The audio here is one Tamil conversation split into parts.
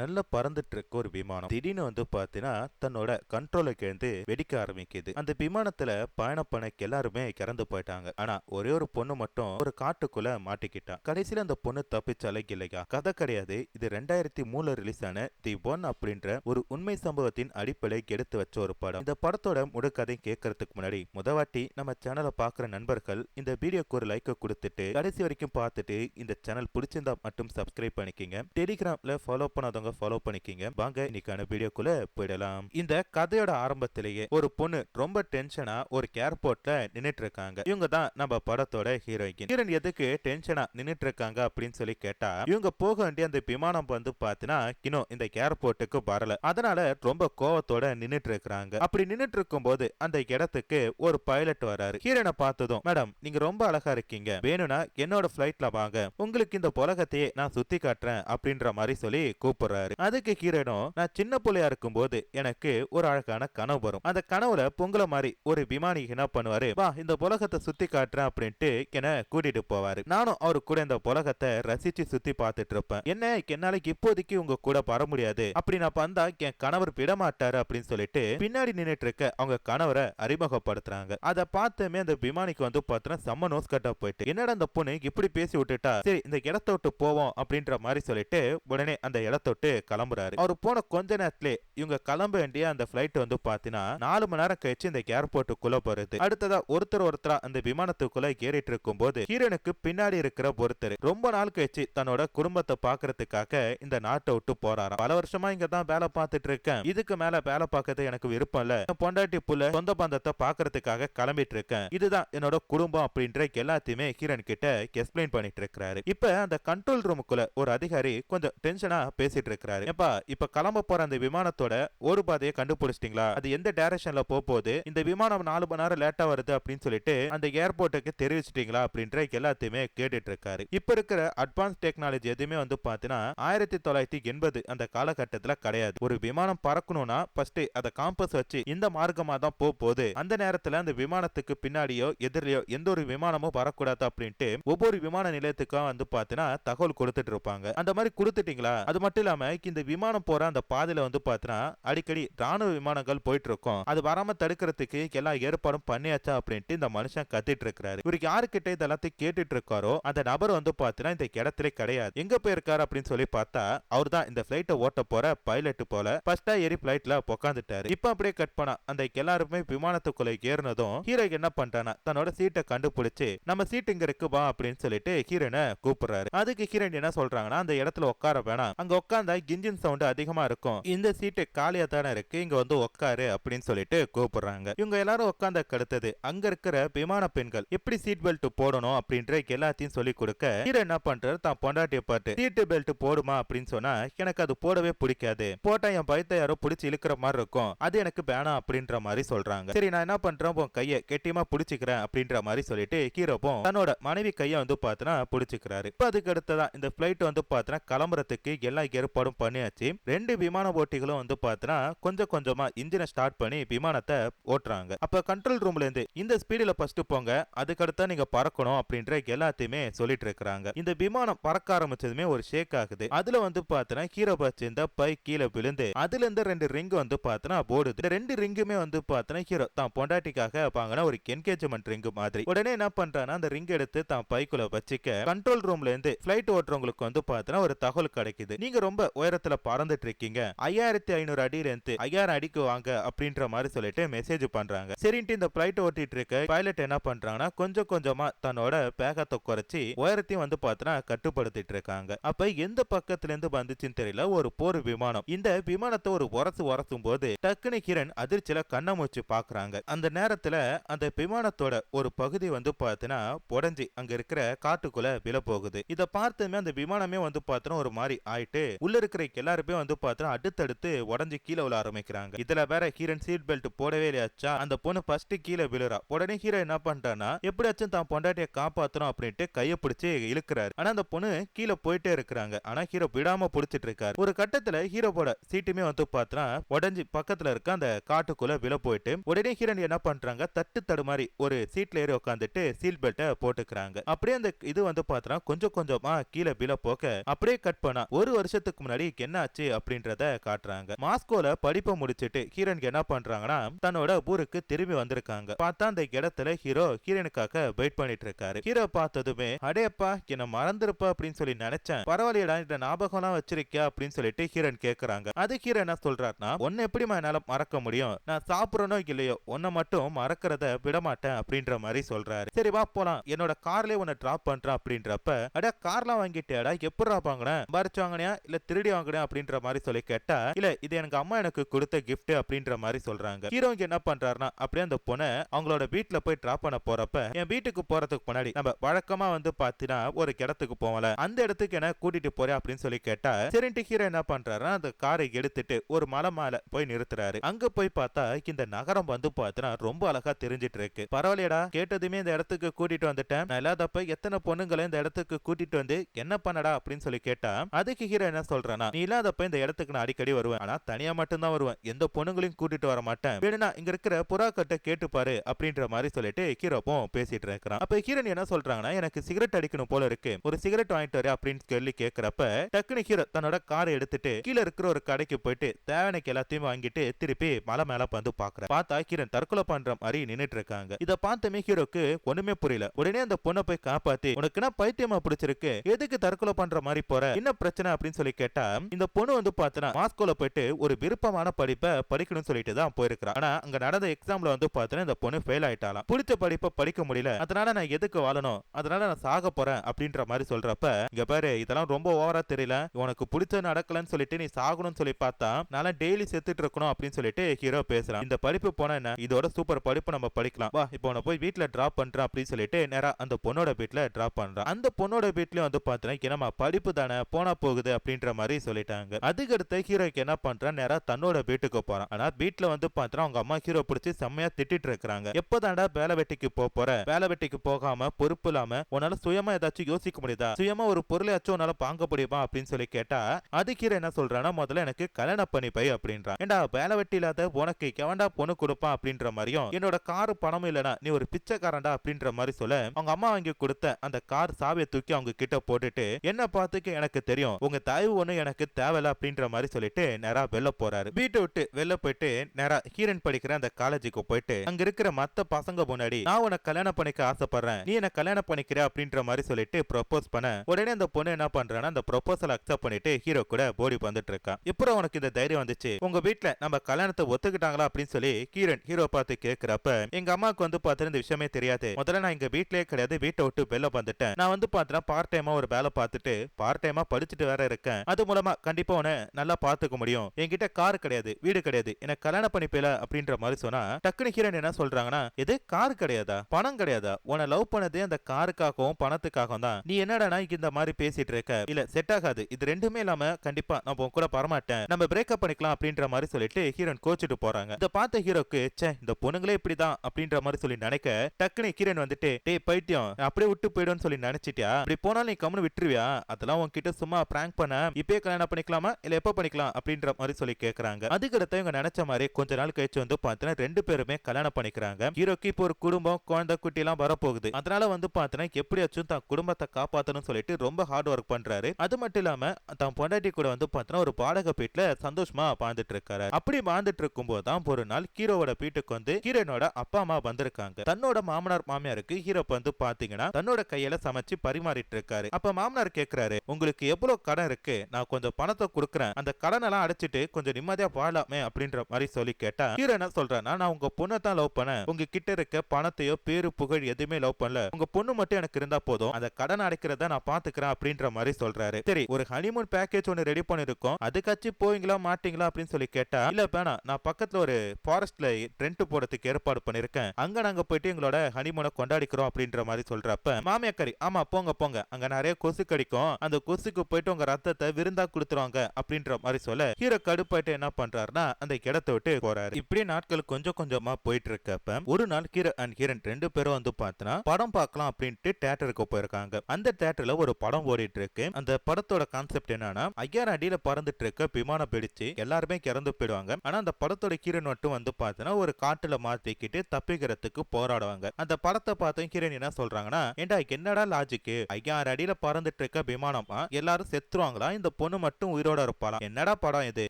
நல்ல பறந்துட்டு இருக்க ஒரு விமானம் திடீர்னு வந்து பாத்தீங்கன்னா தன்னோட கண்ட்ரோலை கிழந்து வெடிக்க ஆரம்பிக்குது. அந்த விமானத்துல பயணம் பண்ண எல்லாருமே இறந்து போயிட்டாங்க. ஆனா ஒரே ஒரு பொண்ணு மட்டும் ஒரு காட்டுக்குள்ள மாட்டிக்கிட்டான் கடைசியில அந்த பொண்ணு தப்பிச்சாலே இல்லையா கதை கிடையாது. இது ரெண்டாயிரத்தி மூணுல ரிலீஸ் ஆன தி ஒன் அப்படின்ற ஒரு உண்மை சம்பவத்தின் அடிப்படை எடுத்து வச்ச ஒரு படம். இந்த படத்தோட முழுக்கதை கேட்கறதுக்கு முன்னாடி முதவாட்டி நம்ம சேனலை பாக்குற நண்பர்கள் இந்த வீடியோக்கு ஒரு லைக் கொடுத்துட்டு கடைசி வரைக்கும் பார்த்துட்டு இந்த சேனல் பிடிச்சிருந்தா மட்டும் சப்ஸ்கிரைப் பண்ணிக்கிங்க. டெலிகிராம்ல ஃபாலோ பண்ணாதவங்க ஃபாலோ பண்ணிக்கிங்க. வாங்க இன்னைக்கான வீடியோக்குள்ள போயிடலாம். இந்த கதையோட ஆரம்பத்திலேயே ஒரு பொண்ணு ரொம்ப டென்ஷனா ஒரு ஏர்போர்ட்ல நின்னுட்டு இருக்காங்க இவங்க தான் நம்ம படத்தோட ஹீரோயின் ஹீரோயின் எதுக்கு டென்ஷனா நின்னுட்டு இருக்காங்க அப்படின்னு சொல்லி கேட்டா இவங்க போக வேண்டிய அந்த விமானம் வந்து பாத்தீங்கன்னா இன்னும் இந்த ஏர்போர்ட்டுக்கு வரல. அதனால ரொம்ப கோவத்தோட நின்னுட்டு இருக்காங்க அப்படி நின்னுட்டு இருக்கும்போது அந்த இடத்துக்கு ஒரு பைலட் வராரு. ஹீரோனை பார்த்ததும் மேடம் நீங்க ரொம்ப அழகா இருக்கீங்க. வேணும்னா என்னோட ஃபிளைட்ல வாங்க. உங்களுக்கு இந்த உலகத்தையே நான் சுத்தி காட்டுறேன். அப்படின்ற மாதிரி சொல்லி கூப்பிடுறாரு. அதுக்கு ஹீரோனும் நான் சின்ன பிள்ளையா இருக்கும் போது எனக்கு ஒரு அழகான கனவு வரும். அந்த கனவுல பொங்கல மாதிரி ஒரு விமானி என்ன பண்ணுவாரு? வா இந்த புலகத்தை சுத்தி காட்டுறேன் அப்படின்ட்டு என்ன கூட்டிட்டு போவாரு. நானும் அவரு கூட இந்த புலகத்தை ரசிச்சு சுத்தி பார்த்துட்டு இருப்பேன். என்ன என்னால இப்போதைக்கு உங்க கூட வர முடியாது. அப்படி நான் வந்தா என் கணவர் விட மாட்டாரு அப்படின்னு சொல்லிட்டு பின்னாடி நின்னுட்டு இருக்க அவங்க கணவரை அறிமுகப்படுத்துறாங்க. அதை பார்த்துமே அந்த விமானிக்கு வந்து பார்த்தா செம்ம நோஸ் கட்டா போயிட்டு என்னடா அந்த பொண்ணு இப்படி பேசி விட்டுட்டா? சரி இந்த இடத்த விட்டு போவோம் அப்படின்ற மாதிரி சொல்லிட்டு உடனே அந்த இடத்த விட்டு கிளம்புறாரு. அவர் போன கொஞ்ச நேரத்திலே இவங்க கிளம்ப வேண்டிய அந்த பிளைட் வந்து பாத்தீங்கன்னா நாலு மணி நேரம் கழிச்சு இந்த ஏர்போர்ட்டுக்குள்ள போறது. அடுத்ததா ஒருத்தர் ஒருத்தரா அந்த விமானத்துக்குள்ள ஏறிட்டு இருக்கும் போது ஹீரோனுக்கு பின்னாடி இருக்கிற ஒருத்தர் ரொம்ப நாள் கழிச்சு தன்னோட குடும்பத்தை பாக்குறதுக்காக இந்த நாட்டை விட்டு போறாராம். பல வருஷமா இங்க தான் வேலை பார்த்துட்டு இருக்கேன் இதுக்கு மேல வேலை பார்க்கறது எனக்கு விருப்பம் இல்ல. பொண்டாட்டி புள்ள சொந்த பந்தத்தை பாக்குறதுக்காக கிளம்பிட்டு இருக்கேன் இதுதான் என்னோட குடும்பம் அப்படின்ற எல்லாத்தையுமே ஹீரன் கிட்ட எக்ஸ்பிளைன் பண்ணிட்டு இருக்கிறாரு இப்ப அந்த கண்ட்ரோல் ரூமுக்குள்ள ஒரு அதிகாரி கொஞ்சம் டென்ஷனா பேசிட்டு இருக்கிறாரு ஏப்பா இப்ப கிளம்ப போற அந்த விமானத்தோட ஒரு பாதையை கண்டுபிடிச்சிட்டீங்களா? அது எந்த டைரக்ஷன்ல போகுது இந்த விமானம் நாலு மணி நேரம் லேட்டா வருது அப்படின்னு சொல்லிட்டு அந்த ஏர்போர்ட்டுக்கு தெரிவிச்சிட்டீங்களா? அப்படின்ற எல்லாத்தையுமே கேட்டுட்டு இருக்காரு இப்ப இருக்கிற அட்வான்ஸ் டெக்னாலஜி எதுவுமே வந்து பாத்தீங்கன்னா ஆயிரத்தி தொள்ளாயிரத்தி எண்பது அந்த காலகட்டத்துல கிடையாது. ஒரு விமானம் பறக்கணும்னா ஃபர்ஸ்ட் அதை காம்பஸ் வச்சு இந்த மார்க்கமா தான் போக போகுது அந்த நேரத்துல அந்த விமானத்துக்கு பின்னாடியோ எதிரிலையோ எந்த ஒரு விமானமும் வரக்கூடாது அப்படின்ட்டு ஒவ்வொரு விமான நிலையத்துக்கும் வந்து பாத்தீங்கன்னா தகவல் கொடுத்துட்டு இருப்பாங்க அந்த மாதிரி கொடுத்துட்டீங்களா? அது மட்டும் இல்லாம இந்த விமானம் போற அந்த பாதையில வந்து பாத்தீங்கன்னா அடிக்கடி ராணுவ விமானங்கள் போயிட்டு இருக்கும் அது வராம தடுக்கிறதுக்கு எல்லா ஏற்பாடும் பண்ணியாச்சா அப்படின்ட்டு இந்த மனுஷன் கத்திட்டு இருக்கிறாரு இவருக்கு யாருக்கிட்ட இதெல்லாத்தையும் கேட்டுட்டு இருக்காரோ அந்த நபர் வந்து பாத்தீங்கன்னா இந்த இடத்துல கிடையாது. எங்க போயிருக்காரு அப்படின்னு சொல்லி பார்த்தா அவர் தான் இந்த பிளைட்டை ஓட்ட போற பைலட் போல ஃபர்ஸ்டா ஏறி பிளைட்ல உட்காந்துட்டாரு இப்ப அப்படியே கட் பண்ணா அந்த எல்லாருமே விமானத்துக்குள்ள ஏறினதும் ஹீரோ என்ன பண்றானா தன்னோட சீட்டை கண்டுபிடிச்சு நம்ம சீட் இங்க இருக்கு வா அப்படின்னு சொல்லிட்டு ஹீரோனை கூப்பிடுறாரு. அதுக்கு ஹீரோயின் என்ன சொல்றாங்கன்னா அந்த இடத்துல உட்கார வேணாம். அங்க உட்காந்தா இன்ஜின் சவுண்ட் அதிகமா இருக்கும். இந்த சீட்டு காலியா தானே இருக்கு. இங்க வந்து உட்காரு அப்படின்னு சொல்லிட்டு கூப்பிடுறாங்க. இவங்க எல்லாரும் உட்காந்த கடுத்தது. அங்க இருக்கிற விமான பெண்கள் எப்படி சீட் பெல்ட் போடணும் அப்படின்ற எல்லாத்தையும் சொல்லி கொடுக்க ஹீரோ என்ன பண்றாரு? தான் பொண்டாட்டிய பாட்டு சீட் பெல்ட் போடுமா? அப்படின்னு சொன்னா எனக்கு அது போடவே பிடிக்காது. போட்டா என் பயத்தை யாரோ பிடிச்சி இழுக்கிற மாதிரி இருக்கும். அது எனக்கு வேணாம். அப்படின்ற மாதிரி சொல்றாங்க. சரி நான் என்ன பண்றேன்? உன் கையை கெட்டியமா பிடிச்சிக்கிறேன். அப்படின்ற மாதிரி சொல்லிட்டு ஹீரோப்பும் தன்னோட மனைவி கையை வந்து பார்த்தனா பிடிச்சிக்கிறாரு. இப்ப அதுக்கு அடுத்ததா இந்த பிளைட் வந்து பார்த்தனா கிளம்புறதுக்கு எல்லா ஏற்பாடும் பண்ணியாச்சு. ரெண்டு விமான ஓட்டிகளும் வந்து பார்த்தனா கொஞ்சம் கொஞ்சமா இன்ஜினை ஸ்டார்ட் பண்ணி விமானத்தை ஓட்டுறாங்க. அப்ப கண்ட்ரோல் ரூம்ல இருந்து இந்த ஸ்பீடில் ஃபர்ஸ்ட் போங்க அதுக்கடுத்தா நீங்க பறக்கணும் அப்படின்ற எல்லாத்தையுமே சொல்லிட்டு இருக்கிறாங்க. இந்த விமானம் பறக்க ஆரம்பிச்சதுமே ஒரு ஷேக் ஆகுது. அதுல வந்து பார்த்தனா ஹீரோ பஸ் இந்த பை கீழே விழுந்து அதுல இருந்து ரெண்டு ரிங் வந்து பார்த்தனா போடுது இந்த ரெண்டு ரிங்குமே வந்து பார்த்தனா ஹீரோ தான் பொண்டாட்டிக்காக வாங்கின ஒரு என்கேஜ்மெண்ட் ரிங் மாதிரி. உடனே என்ன பண்றான்னா அந்த ரிங் எடுத்து தான் பைக்குள்ள வச்சுக்க கண்ட்ரோல் ரூம்ல இருந்து பிளைட் ஓட்டுறவங்களுக்கு வந்து பார்த்தனா ஒரு தகவல் கிடைக்குது. நீங்க ரொம்ப உயரத்துல பறந்துட்டு இருக்கீங்க. ஐயாயிரத்தி ஐநூறு அடியில இருந்து ஐயாயிரம் அடிக்கு வாங்க அப்படின்ற மாதிரி சொல்லிட்டு மெசேஜ் பண்றாங்க. சரின்ட்டு இந்த பிளைட் ஓட்டிட்டு இருக்க பைலட் என்ன பண்றாங்கன்னா கொஞ்சம் கொஞ்சமா தன்னோட வேகத்தை குறைச்சி உயரத்தையும் வந்து பார்த்தனா கட்டுப்படுத்திட்டு இருக்காங்க. அப்ப எந்த பக்கத்துல இருந்து வந்துச்சுன்னு தெரியல ஒரு போர் விமானம். இந்த விமானத்தை ஒரு உரசு உரசும் போது டக்குனு கிரண் அதிர்ச்சியில கண்ணை மூச்சு பாக்குறாங்க. அந்த நேரத்துல அந்த விமானத்தோட ஒரு பகுதி வந்து பார்த்தனா புடஞ்சி அங்க இருக்கிற காட்டுக்குள்ள விழ போகுது இத பார்த்துமே அந்த விமானமே வந்து பார்த்தனா ஒரு மாதிரி ஆயிட்டு உள்ள இருக்கிற எல்லாருமே வந்து பார்த்தா அடுத்தடுத்து உடஞ்சி கீழே விழ ஆரம்பிக்கிறாங்க. இதுல வேற ஹீரன் சீட் பெல்ட் போடவே இல்லையாச்சா அந்த பொண்ணு ஃபர்ஸ்ட் கீழே விழுறா. உடனே ஹீரோ என்ன பண்றானா எப்படியாச்சும் தான் பொண்டாட்டிய காப்பாத்தணும் அப்படின்ட்டு கையை பிடிச்சி இழுக்கிறாரு. ஆனா அந்த பொண்ணு கீழே போயிட்டே இருக்கிறாங்க. ஆனா ஹீரோ விடாம பிடிச்சிட்டு இருக்காரு. ஒரு கட்டத்துல ஹீரோவோட சீட்டுமே வந்து பார்த்தா உடஞ்சி பக்கத்துல இருக்க அந்த காட்டுக்குள்ள விழ போயிட்டு உடனே ஹீரோன் என்ன பண்றாங்க தட்டு தடு மாதிரி ஒரு சீட்ல ஏறி உட்காந்துட்டு சீட் பெல்ட்டை போட்டுக்கிறாங்க. அப்படியே அந்த இது வந்து பார்த்தா கொஞ்சம் கொஞ்சமா கீழே விழ போக்க அப்படியே கட் பண்ணா ஒரு வருஷத்துக்கு முன்னாடி என்ன ஆச்சு அப்படின்றத காட்டுறாங்க. மாஸ்கோல படிப்பை முடிச்சிட்டு ஹீரனுக்கு என்ன பண்றாங்கன்னா தன்னோட ஊருக்கு திரும்பி வந்திருக்காங்க. பார்த்தா அந்த இடத்துல ஹீரோ ஹீரனுக்காக வெயிட் பண்ணிட்டு இருக்காரு ஹீரோ பார்த்ததுமே அடேப்பா என்ன மறந்துருப்பா அப்படின்னு சொல்லி நினைச்சேன். பரவாயில்லடா இந்த ஞாபகம் எல்லாம் வச்சிருக்கியா? அப்படின்னு சொல்லிட்டு ஹீரன் கேக்குறாங்க. அது ஹீரோ என்ன சொல்றாருன்னா ஒன்னு எப்படிமா என்னால மறக்க முடியும்? நான் சாப்பிடறனோ இல்லையோ உன்னை மட்டும் மறக்கிறத விடமாட்டேன் அப்படின்ற மாதிரி சொல்றாரு. சரி வா போலாம். என்னோட கார்லயே உன்னை டிராப் பண்றேன் அப்படின்றப்ப அட கார்லாம் வாங்கிட்டேடா எப்படி வாங்கினேன்? மறைச்சு வாங்கினியா? இல்ல திருடி வாங்கினேன் அப்படின்ற மாதிரி சொல்லி கேட்டா இல்ல இது எனக்கு அம்மா எனக்கு கொடுத்த கிஃப்ட் அப்படின்ற மாதிரி சொல்றாங்க. ஹீரோ என்ன பண்றாருன்னா அப்படியே அந்த பொண்ணை அவங்களோட வீட்ல போய் டிராப் பண்ண போறப்ப என் வீட்டுக்கு போறதுக்கு முன்னாடி நம்ம வழக்கமா வந்து பாத்தீங்கன்னா ஒரு இடத்துக்கு போவல அந்த இடத்துக்கு என்ன கூட்டிட்டு போறேன் அப்படின்னு சொல்லி கேட்டா சரின்ட்டு ஹீரோ என்ன பண்றாருன்னா அந்த காரை எடுத்துட்டு ஒரு மலை மேல போய் நிறுத்துறாரு. அங்க போய் பார்த்தா இந்த நகரம் வந்து பாத்தீங்கன்னா ரொம்ப அழகா தெரிஞ்சிட்டு இருக்கு. பரவாயில்லையடா கேட்டதுமே இந்த இடத்துக்கு கூட்டிட்டு வந்துட்டேன். நான் இல்லாதப்ப எத்தனை பொண்ணுங்களை இந்த இடத்துக்கு கூட்டிட்டு வந்து என்ன பண்ணடா? அப்படின்னு சொல்லி கேட்டா அதுக்கு ஹீரோ என்ன சொல்றானா நீ இல்லாதப்ப இந்த இடத்துக்கு நான் அடிக்கடி வருவேன். ஆனா தனியா மட்டும்தான் வருவேன். எந்த பொண்ணுங்களையும் கூட்டிட்டு வர மாட்டேன். வேணும்னா இங்க இருக்கிற புறா கேட்டு பாரு அப்படின்ற மாதிரி சொல்லிட்டு ஹீரோப்பும் பேசிட்டு இருக்கிறான். அப்ப ஹீரன் என்ன சொல்றாங்கன்னா எனக்கு சிகரெட் அடிக்கணும் போல இருக்கு. ஒரு சிகரெட் வாங்கிட்டு வர அப்படின்னு சொல்லி கேட்கிறப்ப டக்குனு ஹீரோ தன்னோட காரை எடுத்துட்டு கீழே இருக்கிற ஒரு கடைக்கு போயிட்டு தேவனைக்கு எல்லாத்தையும் வாங்கிட்டு திருப்பி மலை மேல வந்து பாக்குற பார்த்தா ஹீரன் தற்கொலை பண்ற மாதிரி நின்னுட்டு இருக்காங்க. இத பார்த்தமே ஹீரோக்கு ஒண்ணுமே புரியல. உடனே அந்த பொண்ணை போய் காப்பாத்தி உனக்கு என்ன பைத்தியமா பிடிச்சிருக்கு? எதுக்கு தற்கொலை பண்ற மாதிரி போற? என்ன பிரச்சனை? அப்படின்னு சொல்லி கேட்டு இந்த பொண்ணு வந்து பாத்தினா மாஸ்கோல போயிட்டு ஒரு விருப்பமான படிப்பை படிக்கணும்னு சொல்லிட்டு தான் போயிருக்கிறான் ஆனா அங்க நடந்த எக்ஸாம்ல வந்து பாத்தினா இந்த பொண்ணு ஃபெயில் ஆயிட்டாலாம் பிடிச்ச படிப்பை படிக்க முடியல. அதனால நான் எதுக்கு வாழணும்? அதனால நான் சாக போறேன் அப்படின்ற மாதிரி சொல்றப்ப இங்க பாரு இதெல்லாம் ரொம்ப ஓவரா தெரியல. உனக்கு பிடிச்ச நடக்கலன்னு சொல்லிட்டு நீ சாகணும்னு சொல்லி பார்த்தா நான் டெய்லி செத்துட்டு இருக்கணும் அப்படின்னு சொல்லிட்டு ஹீரோ பேசுறான். இந்த படிப்பு போனா என்ன? இதோட சூப்பர் படிப்பு நம்ம படிக்கலாம். வா இப்போ உன போய் வீட்ல டிராப் பண்றேன் அப்படின்னு சொல்லிட்டு நேரா அந்த பொண்ணோட வீட்ல டிராப் பண்றான். அந்த பொண்ணோட வீட்லயும் வந்து பாத்தினா என்னமா படிப்பு தானே? போனா போகுது அப்படின்ற மாதிரி சொல்லிட்டாங்க. அதுக்கு அடுத்து ஹீரோக்கு என்ன பண்றான்? நேரா தன்னோட வீட்டுக்கு போறான். ஆனா வீட்ல வந்து பாத்திரம் அவங்க அம்மா ஹீரோ பிடிச்சி செம்மையா திட்டிட்டு இருக்காங்க எப்பதாண்டா வேலை வெட்டிக்கு போக போற? வேலை வெட்டிக்கு போகாம பொறுப்பு இல்லாம உன்னால சுயமா ஏதாச்சும் யோசிக்க முடியுதா? சுயமா ஒரு பொருளையாச்சும் உன்னால வாங்க முடியுமா? அப்படின்னு சொல்லி கேட்டா அது ஹீரோ என்ன சொல்றான்னா முதல்ல எனக்கு கல்யாணம் பண்ணி பை அப்படின்றான். ஏண்டா வேலை வெட்டி இல்லாத உனக்கு கெவண்டா பொண்ணு கொடுப்பான் அப்படின்ற மாதிரியும் என்னோட காரு பணமும் இல்லனா நீ ஒரு பிச்சைக்காரன்டா அப்படின்ற மாதிரி சொல்ல அவங்க அம்மா வாங்கி கொடுத்த அந்த கார் சாவியை தூக்கி அவங்க கிட்ட போட்டுட்டு என்ன பார்த்துக்க எனக்கு தெரியும் உங்க தாய் ஒண்ணு எனக்கு தேவையில்ல அப்படின்ற மாதிரி சொல்லிட்டு நேரா வெளில போறாரு. வீட்டை விட்டு வெளில போயிட்டு நேரா ஹீரன் படிக்கிற அந்த காலேஜுக்கு போயிட்டு அங்க இருக்கிற மத்த பசங்க முன்னாடி நான் உனக்கு கல்யாணம் பண்ணிக்க ஆசைப்படுறேன். நீ என்ன கல்யாணம் பண்ணிக்கிற அப்படின்ற மாதிரி சொல்லிட்டு ப்ரொபோஸ் பண்ண உடனே அந்த பொண்ணு என்ன பண்றான்னா அந்த ப்ரொபோசல் அக்செப்ட் பண்ணிட்டு ஹீரோ கூட போடி வந்துட்டு இருக்கான் இப்போ உனக்கு இந்த தைரியம் வந்துச்சு? உங்க வீட்டுல நம்ம கல்யாணத்தை ஒத்துக்கிட்டாங்களா? அப்படின்னு சொல்லி கீரன் ஹீரோ பார்த்து கேட்கிறப்ப எங்க அம்மாவுக்கு வந்து பார்த்தா இந்த விஷயமே தெரியாது. முதல்ல நான் இங்க வீட்லயே கிடையாது. வீட்டை விட்டு வெளில வந்துட்டேன். நான் வந்து பார்த்தா பார்ட் டைமா ஒரு வேலை பார்த்துட்டு பார்ட் டைமா படிச்சுட்டு வேற இருக்கேன். அது மூலமா கண்டிப்பா உன்னை நல்லா பாத்துக்க முடியும். என்கிட்ட கார் கிடையாது வீடு கிடையாது. எனக்கு கல்யாணம் பண்ணிப்பேல அப்படின்ற மாதிரி சொன்னா டக்குனு ஹீரன் என்ன சொல்றாங்கன்னா இது கார் கிடையாதா? பணம் கிடையாதா? உன லவ் பண்ணதே அந்த காருக்காகவும் பணத்துக்காகவும் தான். நீ என்னடா இந்த மாதிரி பேசிட்டு இருக்க? இல்ல செட் ஆகாது. இது ரெண்டுமே இல்லாம கண்டிப்பா நான் உன் கூட வரமாட்டேன். நம்ம பிரேக்கப் பண்ணிக்கலாம் அப்படின்ற மாதிரி சொல்லிட்டு ஹீரோன் கோச்சிட்டு போறாங்க. இதை பார்த்த ஹீரோக்கு ச்சே இந்த பொண்ணுங்களே இப்படிதான் அப்படின்ற மாதிரி சொல்லி நினைக்க டக்குனு ஹீரோன் வந்துட்டு டேய் பைத்தியம் அப்படியே விட்டு போயிடும்னு சொல்லி நினைச்சிட்டியா? இப்படி போனாலும் நீ கம்முன்னு விட்டுருவியா? அதெல்லாம் உன்கிட்ட சும்மா பிராங்க் பண்ண இப்பயே கல்யாணம் பண்ணிக்கலாமா? இல்ல எப்ப பண்ணிக்கலாம்? அப்படின்ற மாதிரி சொல்லி கேக்குறாங்க. அதுக்கு அடுத்து இவங்க நினைச்ச மாதிரி கொஞ்ச நாள் கழிச்சு வந்து பார்த்தீங்கன்னா ரெண்டு பேருமே கல்யாணம் பண்ணிக்கிறாங்க. ஹீரோக்கு இப்போ ஒரு குடும்பம் குழந்தை குட்டி எல்லாம் வரப்போகுது. அதனால வந்து பார்த்தீங்கன்னா எப்படியாச்சும் தான் குடும்பத்தை காப்பாத்தணும்னு சொல்லிட்டு ரொம்ப ஹார்ட் ஒர்க் பண்றாரு. அது மட்டும் இல்லாம தான் பொண்டாட்டி கூட வந்து பார்த்தீங்கன்னா ஒரு பாடக வீட்டுல சந்தோஷமா வாழ்ந்துட்டு இருக்காரு. அப்படி வாழ்ந்துட்டு இருக்கும்போது தான் ஒரு நாள் ஹீரோவோட வீட்டுக்கு வந்து ஹீரோனோட அப்பா அம்மா வந்திருக்காங்க. தன்னோட மாமனார் மாமியாருக்கு ஹீரோ வந்து பாத்தீங்கன்னா தன்னோட கையில சமைச்சு பரிமாறிட்டு இருக்காரு. அப்ப மாமனார் கேக்குறாரு உங்களுக்கு எவ்வளவு கடன் இருக்கு? நான் கொஞ்சம் பணத்தை கொடுக்குறேன். அந்த கடன் எல்லாம் அடைச்சிட்டு கொஞ்சம் நிம்மதியா வாழலாமே அப்படின்ற மாதிரி சொல்லி கேட்டா ஹீரோ என்ன சொல்றேன்னா நான் உங்க பொண்ணை தான் லவ் பண்ணேன். உங்க கிட்ட இருக்க பணத்தையோ பேரு புகழ் எதுவுமே லவ் பண்ணல. உங்க பொண்ணு மட்டும் எனக்கு இருந்தா போதும். அந்த கடன் அடைக்கிறத நான் பாத்துக்கிறேன் அப்படின்ற மாதிரி சொல்றாரு. சரி ஒரு ஹனிமூன் பேக்கேஜ் ஒன்னு ரெடி பண்ணிருக்கோம். அதுக்காச்சும் போவீங்களா மாட்டீங்களா அப்படின்னு சொல்லி கேட்டா இல்ல வேணாம். நான் பக்கத்துல ஒரு ஃபாரஸ்ட்ல ரெண்ட் போறதுக்கு ஏற்பாடு பண்ணிருக்கேன். அங்க நாங்க போயிட்டு எங்களோட ஹனிமூனை கொண்டாடிக்கிறோம் அப்படின்ற மாதிரி சொல்றப்ப மாமியாக்கரி ஆமா போங்க போங்க. அங்க நிறைய கொசு கடிக்கும். அந்த கொசுக்கு போயிட்டு உங்க ரத்தத்தை விருந்தா கொடுத்துருவாங்க அப்படின்ற மாதிரி சொல்ல ஹீரோ கடுப்பாயிட்டு என்ன பண்றாருன்னா அந்த இடத்த விட்டு போறாரு. இப்படி நாட்கள் கொஞ்சம் கொஞ்சமா போயிட்டு இருக்கப்ப ஒரு நாள் ஹீரோ அண்ட் ஹீரன் ரெண்டு பேரும் வந்து பார்த்தனா படம் பார்க்கலாம் அப்படின்ட்டு தேட்டருக்கு போயிருக்காங்க. அந்த தேட்டர்ல ஒரு படம் ஓடிட்டு இருக்கு அந்த படத்தோட கான்செப்ட் என்னன்னா ஐயாயிரம் அடியில பறந்துட்டு இருக்க விமானம் பிடிச்சு எல்லாருமே இறந்து போயிடுவாங்க. ஆனா அந்த படத்தோட கீரன் மட்டும் வந்து பார்த்தனா ஒரு காட்டுல மாத்திக்கிட்டு தப்பிக்கிறதுக்கு போராடுவாங்க. அந்த படத்தை பார்த்தும் ஹீரோன் என்ன சொல்றாங்கன்னா ஏண்டா என்னடா லாஜிக்கு ஐயாயிரம் அடியில பறந்துட்டு இருக்க விமானமா? எல்லாரும் செத்துருவாங்களா? இந்த பொண்ணு மட்டும் உயிரோட இருப்பாளாம் என்னடா படம் இது?